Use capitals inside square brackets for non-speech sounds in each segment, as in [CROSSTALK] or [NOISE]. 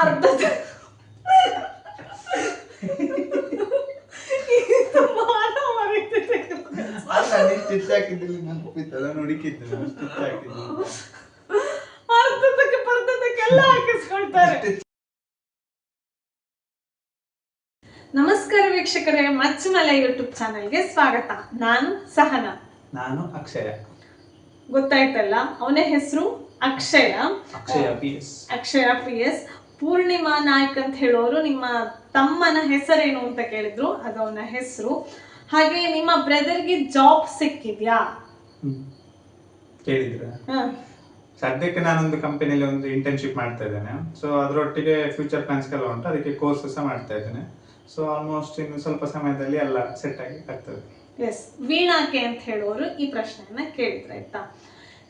ಅರ್ಧ. ಸ್ಟಿಚ್ ಹಾಕಿದ್ದಿಲ್ಲ ನೆನಪಿತ್ತು ಅದನ್ನು ಹುಡುಕಿದ್ದು ನಾನು ಸ್ಟಿಚ್ ಹಾಕಿದ್ದು ಅರ್ಧದಕ್ಕೆ ಪರ್ಧದಕ್ಕೆಲ್ಲ ಹಾಕಿಸ್ಕೊಳ್ತಾರೆ. ನಮಸ್ಕಾರ ವೀಕ್ಷಕರೇ ಮಚ್ಚಮಲೆ ಯೂಟ್ಯೂಬ್ ಚಾನೆಲ್ಗೆ ಸ್ವಾಗತ. ನಾನು ಸಹನಾ. ನಾನು ಅಕ್ಷಯ. ಗೊತ್ತಾಯ್ತಲ್ಲ ಅವನೇ ಹೆಸರು? Akshaya. Akshaya P S. Akshaya P S. Poornima Naik ಅಂತ ಹೇಳೋರು ನಿಮ್ಮ ತಮ್ಮನ ಹೆಸರೇನು ಅಂತ ಕೇಳಿದ್ರು ಅದು ಅವನ ಹೆಸರು. ಹಾಗೆ ನಿಮ್ಮ ಬ್ರದರ್ಗೆ ಜಾಬ್ ಸಿಕ್ಕಿದ್ಯಾ? ಕೇಳಿದ್ರ. ಹ. ಸದ್ಯಕ್ಕೆ ನಾನೊಂದು ಕಂಪನಿಯಲ್ಲಿ ಒಂದು ಇಂಟರ್ನ್ಶಿಪ್ ಮಾಡ್ತಾ ಇದ್ದೇನೆ. ಸೊ ಅದರೊಟ್ಟಿಗೆ ಫ್ಯೂಚರ್ ಪ್ಲಾನ್ಸ್ ಎಲ್ಲ ಉಂಟು. ಅದಕ್ಕೆ ಕೋರ್ಸ್ ಸಹ ಮಾಡ್ತಾ ಇದ್ದೇನೆ. ಸೊ ಆಲ್ಮೋಸ್ಟ್ ಇನ್ನು ಸ್ವಲ್ಪ ಸಮಯದಲ್ಲಿ ಎಲ್ಲ ಸೆಟ್ ಆಗಿ ಆಗ್ತದೆ. ಎಸ್ ವೀಣಾಕೆ ಅಂತ ಹೇಳೋರು ಈ ಪ್ರಶ್ನೆಯನ್ನ ಕೇಳಿದ್ರೆ ಆಯ್ತಾ?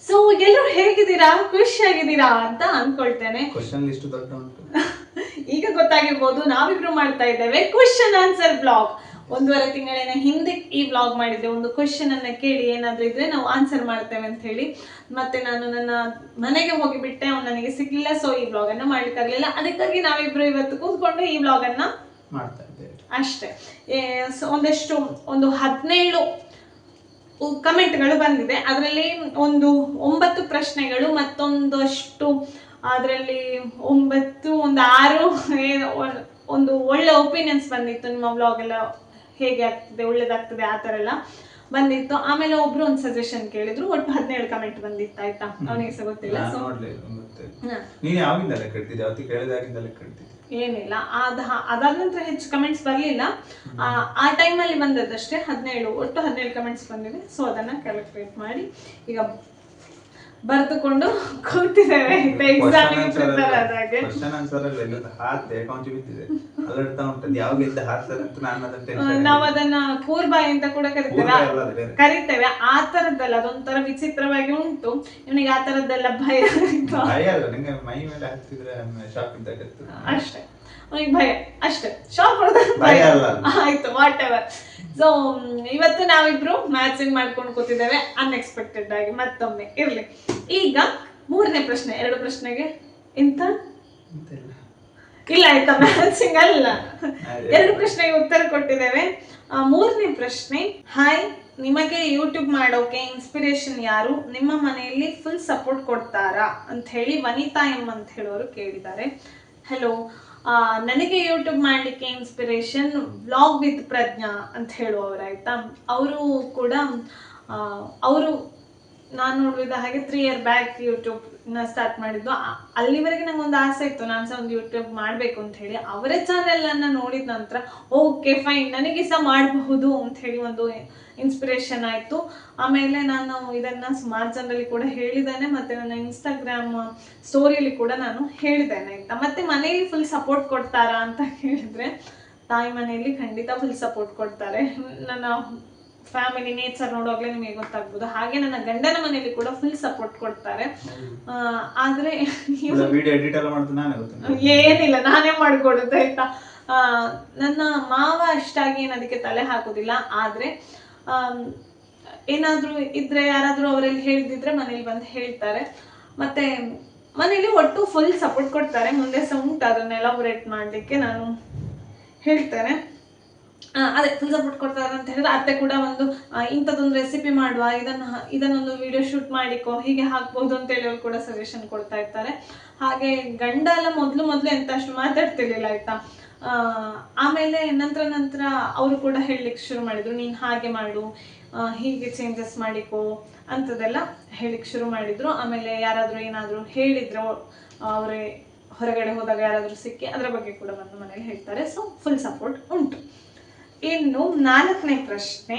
ಸೊ ಎಲ್ಲರೂ ಹೇಗಿದ್ದೀರಾ? ಖುಷಿಯಾಗಿದ್ದೀರಾ ಅಂತ ಅನ್ಕೊಳ್ತೇನೆ. ಕ್ವಶನ್ ಲಿಸ್ಟ್ ದೊಡ್ಡ ಉಂಟು. [LAUGHS] ಈಗ ಗೊತ್ತಾಗಿರ್ಬೋದು ನಾವಿಬ್ರು ಮಾಡ್ತಾ ಇದ್ದೇವೆ ಕ್ವಶನ್ ಆನ್ಸರ್ ಬ್ಲಾಗ್ ಒಂದೂವರೆ ತಿಂಗಳಿನ ಹಿಂದೆ ಈ ಬ್ಲಾಗ್ ಮಾಡಿದ್ದೆ. ಒಂದು ಕ್ವಶನ್ ಅನ್ನ ಕೇಳಿ ಏನಾದ್ರೂ ಇದ್ರೆ ನಾವು ಆನ್ಸರ್ ಮಾಡ್ತೇವೆ ಅಂತ ಹೇಳಿ. ಮತ್ತೆ ನಾನು ನನ್ನ ಮನೆಗೆ ಹೋಗಿಬಿಟ್ಟೆ ಅವ್ನು ನನಗೆ ಸಿಗ್ಲಿಲ್ಲ ಸೊ ಈ ಬ್ಲಾಗ್ ಅನ್ನ ಮಾಡ್ಲಿಕ್ಕಾಗ್ಲಿಲ್ಲ. ಅದಕ್ಕಾಗಿ ನಾವಿಬ್ರು ಇವತ್ತು ಕೂತ್ಕೊಂಡು ಈ ಬ್ಲಾಗ್ ಅನ್ನ ಮಾಡ್ತಾ ಇದ್ದೇವೆ. ಅಷ್ಟೇ. ಸೊ ಒಂದಷ್ಟು ಒಂದು ಹದಿನೇಳು ಕಮೆಂಟ್ಗಳು ಬಂದಿದೆ. ಅದರಲ್ಲಿ ಒಂದು ಒಂಬತ್ತು ಪ್ರಶ್ನೆಗಳು ಮತ್ತೊಂದಷ್ಟು ಅದರಲ್ಲಿ ಒಂಬತ್ತು ಒಂದು ಆರು ಒಂದು ಒಳ್ಳೆ ಒಪಿನಿಯನ್ಸ್ ಬಂದಿತ್ತು. ನಿಮ್ಮ ಬ್ಲಾಗ್ ಎಲ್ಲ ಹೇಗೆ ಆಗ್ತದೆ ಒಳ್ಳೇದಾಗ್ತದೆ ಆ ಥರ ಎಲ್ಲ ಬಂದಿತ್ತು. ಆಮೇಲೆ ಒಬ್ರು ಒಂದು ಸಜೆಷನ್ ಕೇಳಿದ್ರು. ಒಟ್ಟು ಹದಿನೇಳು ಕಮೆಂಟ್ ಬಂದಿತ್ತು ಆಯ್ತಾ? ಅವನಿಗೆ ಗೊತ್ತಿಲ್ಲ. ಸೊ ನೀನು ಯಾವಾಗಿಂದ ಲೆಕ್ಕ ಇಡ್ತಿದ್ದೆ ಅವತ್ತು ಕೇಳಿದಾಗಿಂದ ಲೆಕ್ಕ ಇಡ್ತಿದ್ದೆ ಏನಿಲ್ಲ. ಅದ ಅದಾದ ನಂತರ ಹೆಚ್ಚು ಕಮೆಂಟ್ಸ್ ಬರಲಿಲ್ಲ. ಆ ಟೈಮಲ್ಲಿ ಬಂದದ್ದಷ್ಟೇ. ಹದಿನೇಳು, ಒಟ್ಟು ಹದಿನೇಳು ಕಮೆಂಟ್ಸ್ ಬಂದಿದೆ. ಸೊ ಅದನ್ನು ಕ್ಯಾಲ್ಕುಲೇಟ್ ಮಾಡಿ. ಈಗ ಬರೆದುಕೊಂಡು ಕೂತಿದ್ದೇವೆ. ಎಕ್ಸಾಮಿಗೆ ಪ್ರಿಪೇರ್ ಆದಾಗೆ. ಕ್ವಶನ್ ಆನ್ಸರ್ ಅಲ್ಲಿ ಎಲ್ಲ ಹಾತೆ ಅಕೌಂಟ್ ಬಿದ್ದಿದೆ ಅಲ್ಲಿಡ್ತಾ ಉಂಟು. ಯಾವ ಗೆದ್ದ ಹಾಕ್ತಾರೆ ಅಂತ ನಾನು ಅದನ್ನ ಟೆನ್ಷನ್ ನಾವು ಅದನ್ನ ಕೂರ್ಬಾಯಿ ಅಂತ ಕೂಡ ಕರಿತೇವೆ. ಕರಿತೇವೆ. ಆ ತರದ್ದಲ್ಲ ಅದೊಂಥರ ವಿಚಿತ್ರವಾಗಿ ಉಂಟು. ಇವನಿಗೆ ಆ ತರದ್ದೆಲ್ಲ ಭಯ. ಭಯ ಅಲ್ಲ. ನಂಗೆ ಮೈ ಮೇಲೆ ಹಾಕ್ತಿದ್ರೆ ಶಾಕ್ ಅಷ್ಟೇ. ಅವನಿಗೆ ಭಯ. ಅಷ್ಟೇ. ಶಾಕ್ ಭಯ ಅಲ್ಲ. ಆಯ್ತು ವಾಟ್ ಎವರ್ ಸೊ ಇವತ್ತು ನಾವಿಬ್ರು ಮ್ಯಾಚಿಂಗ್ ಮಾಡ್ಕೊಂಡು ಕೂತಿದ್ದೇವೆ ಅನ್ಎಕ್ಸ್ಪೆಕ್ಟೆಡ್ ಆಗಿ ಮತ್ತೊಮ್ಮೆ. ಇರ್ಲಿ. ಈಗ ಮೂರನೇ ಪ್ರಶ್ನೆ ಎರಡು ಪ್ರಶ್ನೆಗೆ. ಇಂತ? ಇಲ್ಲ ಆಯ್ತಾ? ಮ್ಯಾಚಿಂಗ್ ಅಲ್ಲ. ಎರಡು ಪ್ರಶ್ನೆಗೆ ಉತ್ತರ ಕೊಟ್ಟಿದ್ದೇವೆ. ಮೂರನೇ ಪ್ರಶ್ನೆ ಹಾಯ್ ನಿಮಗೆ ಯೂಟ್ಯೂಬ್ ಮಾಡೋಕೆ ಇನ್ಸ್ಪಿರೇಷನ್ ಯಾರು? ನಿಮ್ಮ ಮನೆಯಲ್ಲಿ ಫುಲ್ ಸಪೋರ್ಟ್ ಕೊಡ್ತಾರಾ? ಅಂತ ಹೇಳಿ ವನಿತಾ ಎಂ ಅಂತ ಹೇಳೋರು ಕೇಳಿದ್ದಾರೆ. ಹಲೋ ನನಗೆ ಯೂಟ್ಯೂಬ್ ಮಾಡಲಿಕ್ಕೆ ಇನ್ಸ್ಪಿರೇಷನ್ ವ್ಲಾಗ್ ವಿತ್ ಪ್ರಜ್ಞಾ ಅಂತ ಹೇಳುವವರು, ಆಯಿತಾ? ಅವರು ಕೂಡ ಅವರು ನಾನು ನೋಡಿದ ಹಾಗೆ ತ್ರೀ ಇಯರ್ ಬ್ಯಾಕ್ ಯೂಟ್ಯೂಬ್ನ ಸ್ಟಾರ್ಟ್ ಮಾಡಿದ್ದು. ಅಲ್ಲಿವರೆಗೆ ನಂಗೆ ಒಂದು ಆಸೆ ಇತ್ತು, ನಾನು ಸಹ ಒಂದು ಯೂಟ್ಯೂಬ್ ಮಾಡಬೇಕು ಅಂತ ಹೇಳಿ. ಅವರ ಚಾನೆಲ್ ಅನ್ನು ನೋಡಿದ ನಂತರ ಓಕೆ ಫೈನ್ ನನಗೆ ಸಹ ಮಾಡಬಹುದು ಅಂತ ಹೇಳಿ ಒಂದು ಇನ್ಸ್ಪಿರೇಷನ್ ಆಯಿತು. ಆಮೇಲೆ ನಾನು ಇದನ್ನ ಸುಮಾರು ಜನರಲ್ಲಿ ಕೂಡ ಹೇಳಿದ್ದೇನೆ ಮತ್ತೆ ನನ್ನ ಇನ್ಸ್ಟಾಗ್ರಾಮ್ ಸ್ಟೋರಿಯಲ್ಲಿ ಕೂಡ ನಾನು ಹೇಳಿದ್ದೇನೆ ಆಯಿತಾ? ಮತ್ತೆ ಮನೆಯಲ್ಲಿ ಫುಲ್ ಸಪೋರ್ಟ್ ಕೊಡ್ತಾರಾ ಅಂತ ಹೇಳಿದರೆ ತಾಯಿ ಮನೆಯಲ್ಲಿ ಖಂಡಿತ ಫುಲ್ ಸಪೋರ್ಟ್ ಕೊಡ್ತಾರೆ. ನನ್ನ ಫ್ಯಾಮಿಲಿ ನೇಚರ್ ನೋಡೋಗ್ಲೇ ನಿಮಗೆ ಗೊತ್ತಾಗ್ಬೋದು. ಹಾಗೆ ನನ್ನ ಗಂಡನ ಮನೆಯಲ್ಲಿ ಕೂಡ ಫುಲ್ ಸಪೋರ್ಟ್ ಕೊಡ್ತಾರೆ. ಆ, ಆದ್ರೆ ಏನಿಲ್ಲ ನಾನೇ ಮಾಡ್ಕೊಡುದು ಆಯ್ತಾ? ನನ್ನ ಮಾವ ಅಷ್ಟಾಗಿ ಏನು ಅದಕ್ಕೆ ತಲೆ ಹಾಕೋದಿಲ್ಲ ಆದ್ರೆ ಏನಾದ್ರೂ ಇದ್ರೆ ಯಾರಾದರೂ ಅವರಲ್ಲಿ ಹೇಳಿದಿದ್ರೆ ಮನೇಲಿ ಬಂದು ಹೇಳ್ತಾರೆ. ಮತ್ತೆ ಮನೇಲಿ ಒಟ್ಟು ಫುಲ್ ಸಪೋರ್ಟ್ ಕೊಡ್ತಾರೆ. ಮುಂದೆ ಸಹ ಉಂಟು ಅದನ್ನ ಎಲಾಬೊರೇಟ್ ಮಾಡಲಿಕ್ಕೆ ನಾನು ಹೇಳ್ತೇನೆ. ಅದೇ ಫುಲ್ ಸಪೋರ್ಟ್ ಕೊಡ್ತಾರೆ ಅಂತ ಹೇಳಿದ್ರೆ ಅತ್ತೆ ಕೂಡ ಒಂದು ಇಂಥದ್ದೊಂದು ರೆಸಿಪಿ ಮಾಡುವ, ಇದನ್ನು ಇದನ್ನೊಂದು ವಿಡಿಯೋ ಶೂಟ್ ಮಾಡಿಕೋ, ಹೀಗೆ ಹಾಕ್ಬೋದು ಅಂತ ಹೇಳಿ ಅವ್ರು ಕೂಡ ಸಜೆಷನ್ ಕೊಡ್ತಾ ಇರ್ತಾರೆ. ಹಾಗೆ ಗಂಡ ಎಲ್ಲ ಮೊದಲು ಮೊದಲು ಎಂತ ಅಷ್ಟು ಮಾತಾಡ್ತಿರ್ಲಿಲ್ಲ, ಆಯ್ತಾ? ಆಮೇಲೆ ನಂತರ ನಂತರ ಅವರು ಕೂಡ ಹೇಳಲಿಕ್ಕೆ ಶುರು ಮಾಡಿದರು, ನೀನು ಹಾಗೆ ಮಾಡು ಹೀಗೆ ಚೇಂಜಸ್ ಮಾಡಿಕೋ ಅಂಥದ್ದೆಲ್ಲ ಹೇಳಿಕ್ಕೆ ಶುರು ಮಾಡಿದರು. ಆಮೇಲೆ ಯಾರಾದರೂ ಏನಾದರೂ ಹೇಳಿದ್ರು, ಅವರೇ ಹೊರಗಡೆ ಹೋದಾಗ ಯಾರಾದರೂ ಸಿಕ್ಕಿ ಅದರ ಬಗ್ಗೆ ಕೂಡ ಬಂದು ಮನೇಲಿ ಹೇಳ್ತಾರೆ. ಸೊ ಫುಲ್ ಸಪೋರ್ಟ್ ಉಂಟು. ಇನ್ನು ನಾಲ್ಕನೇ ಪ್ರಶ್ನೆ,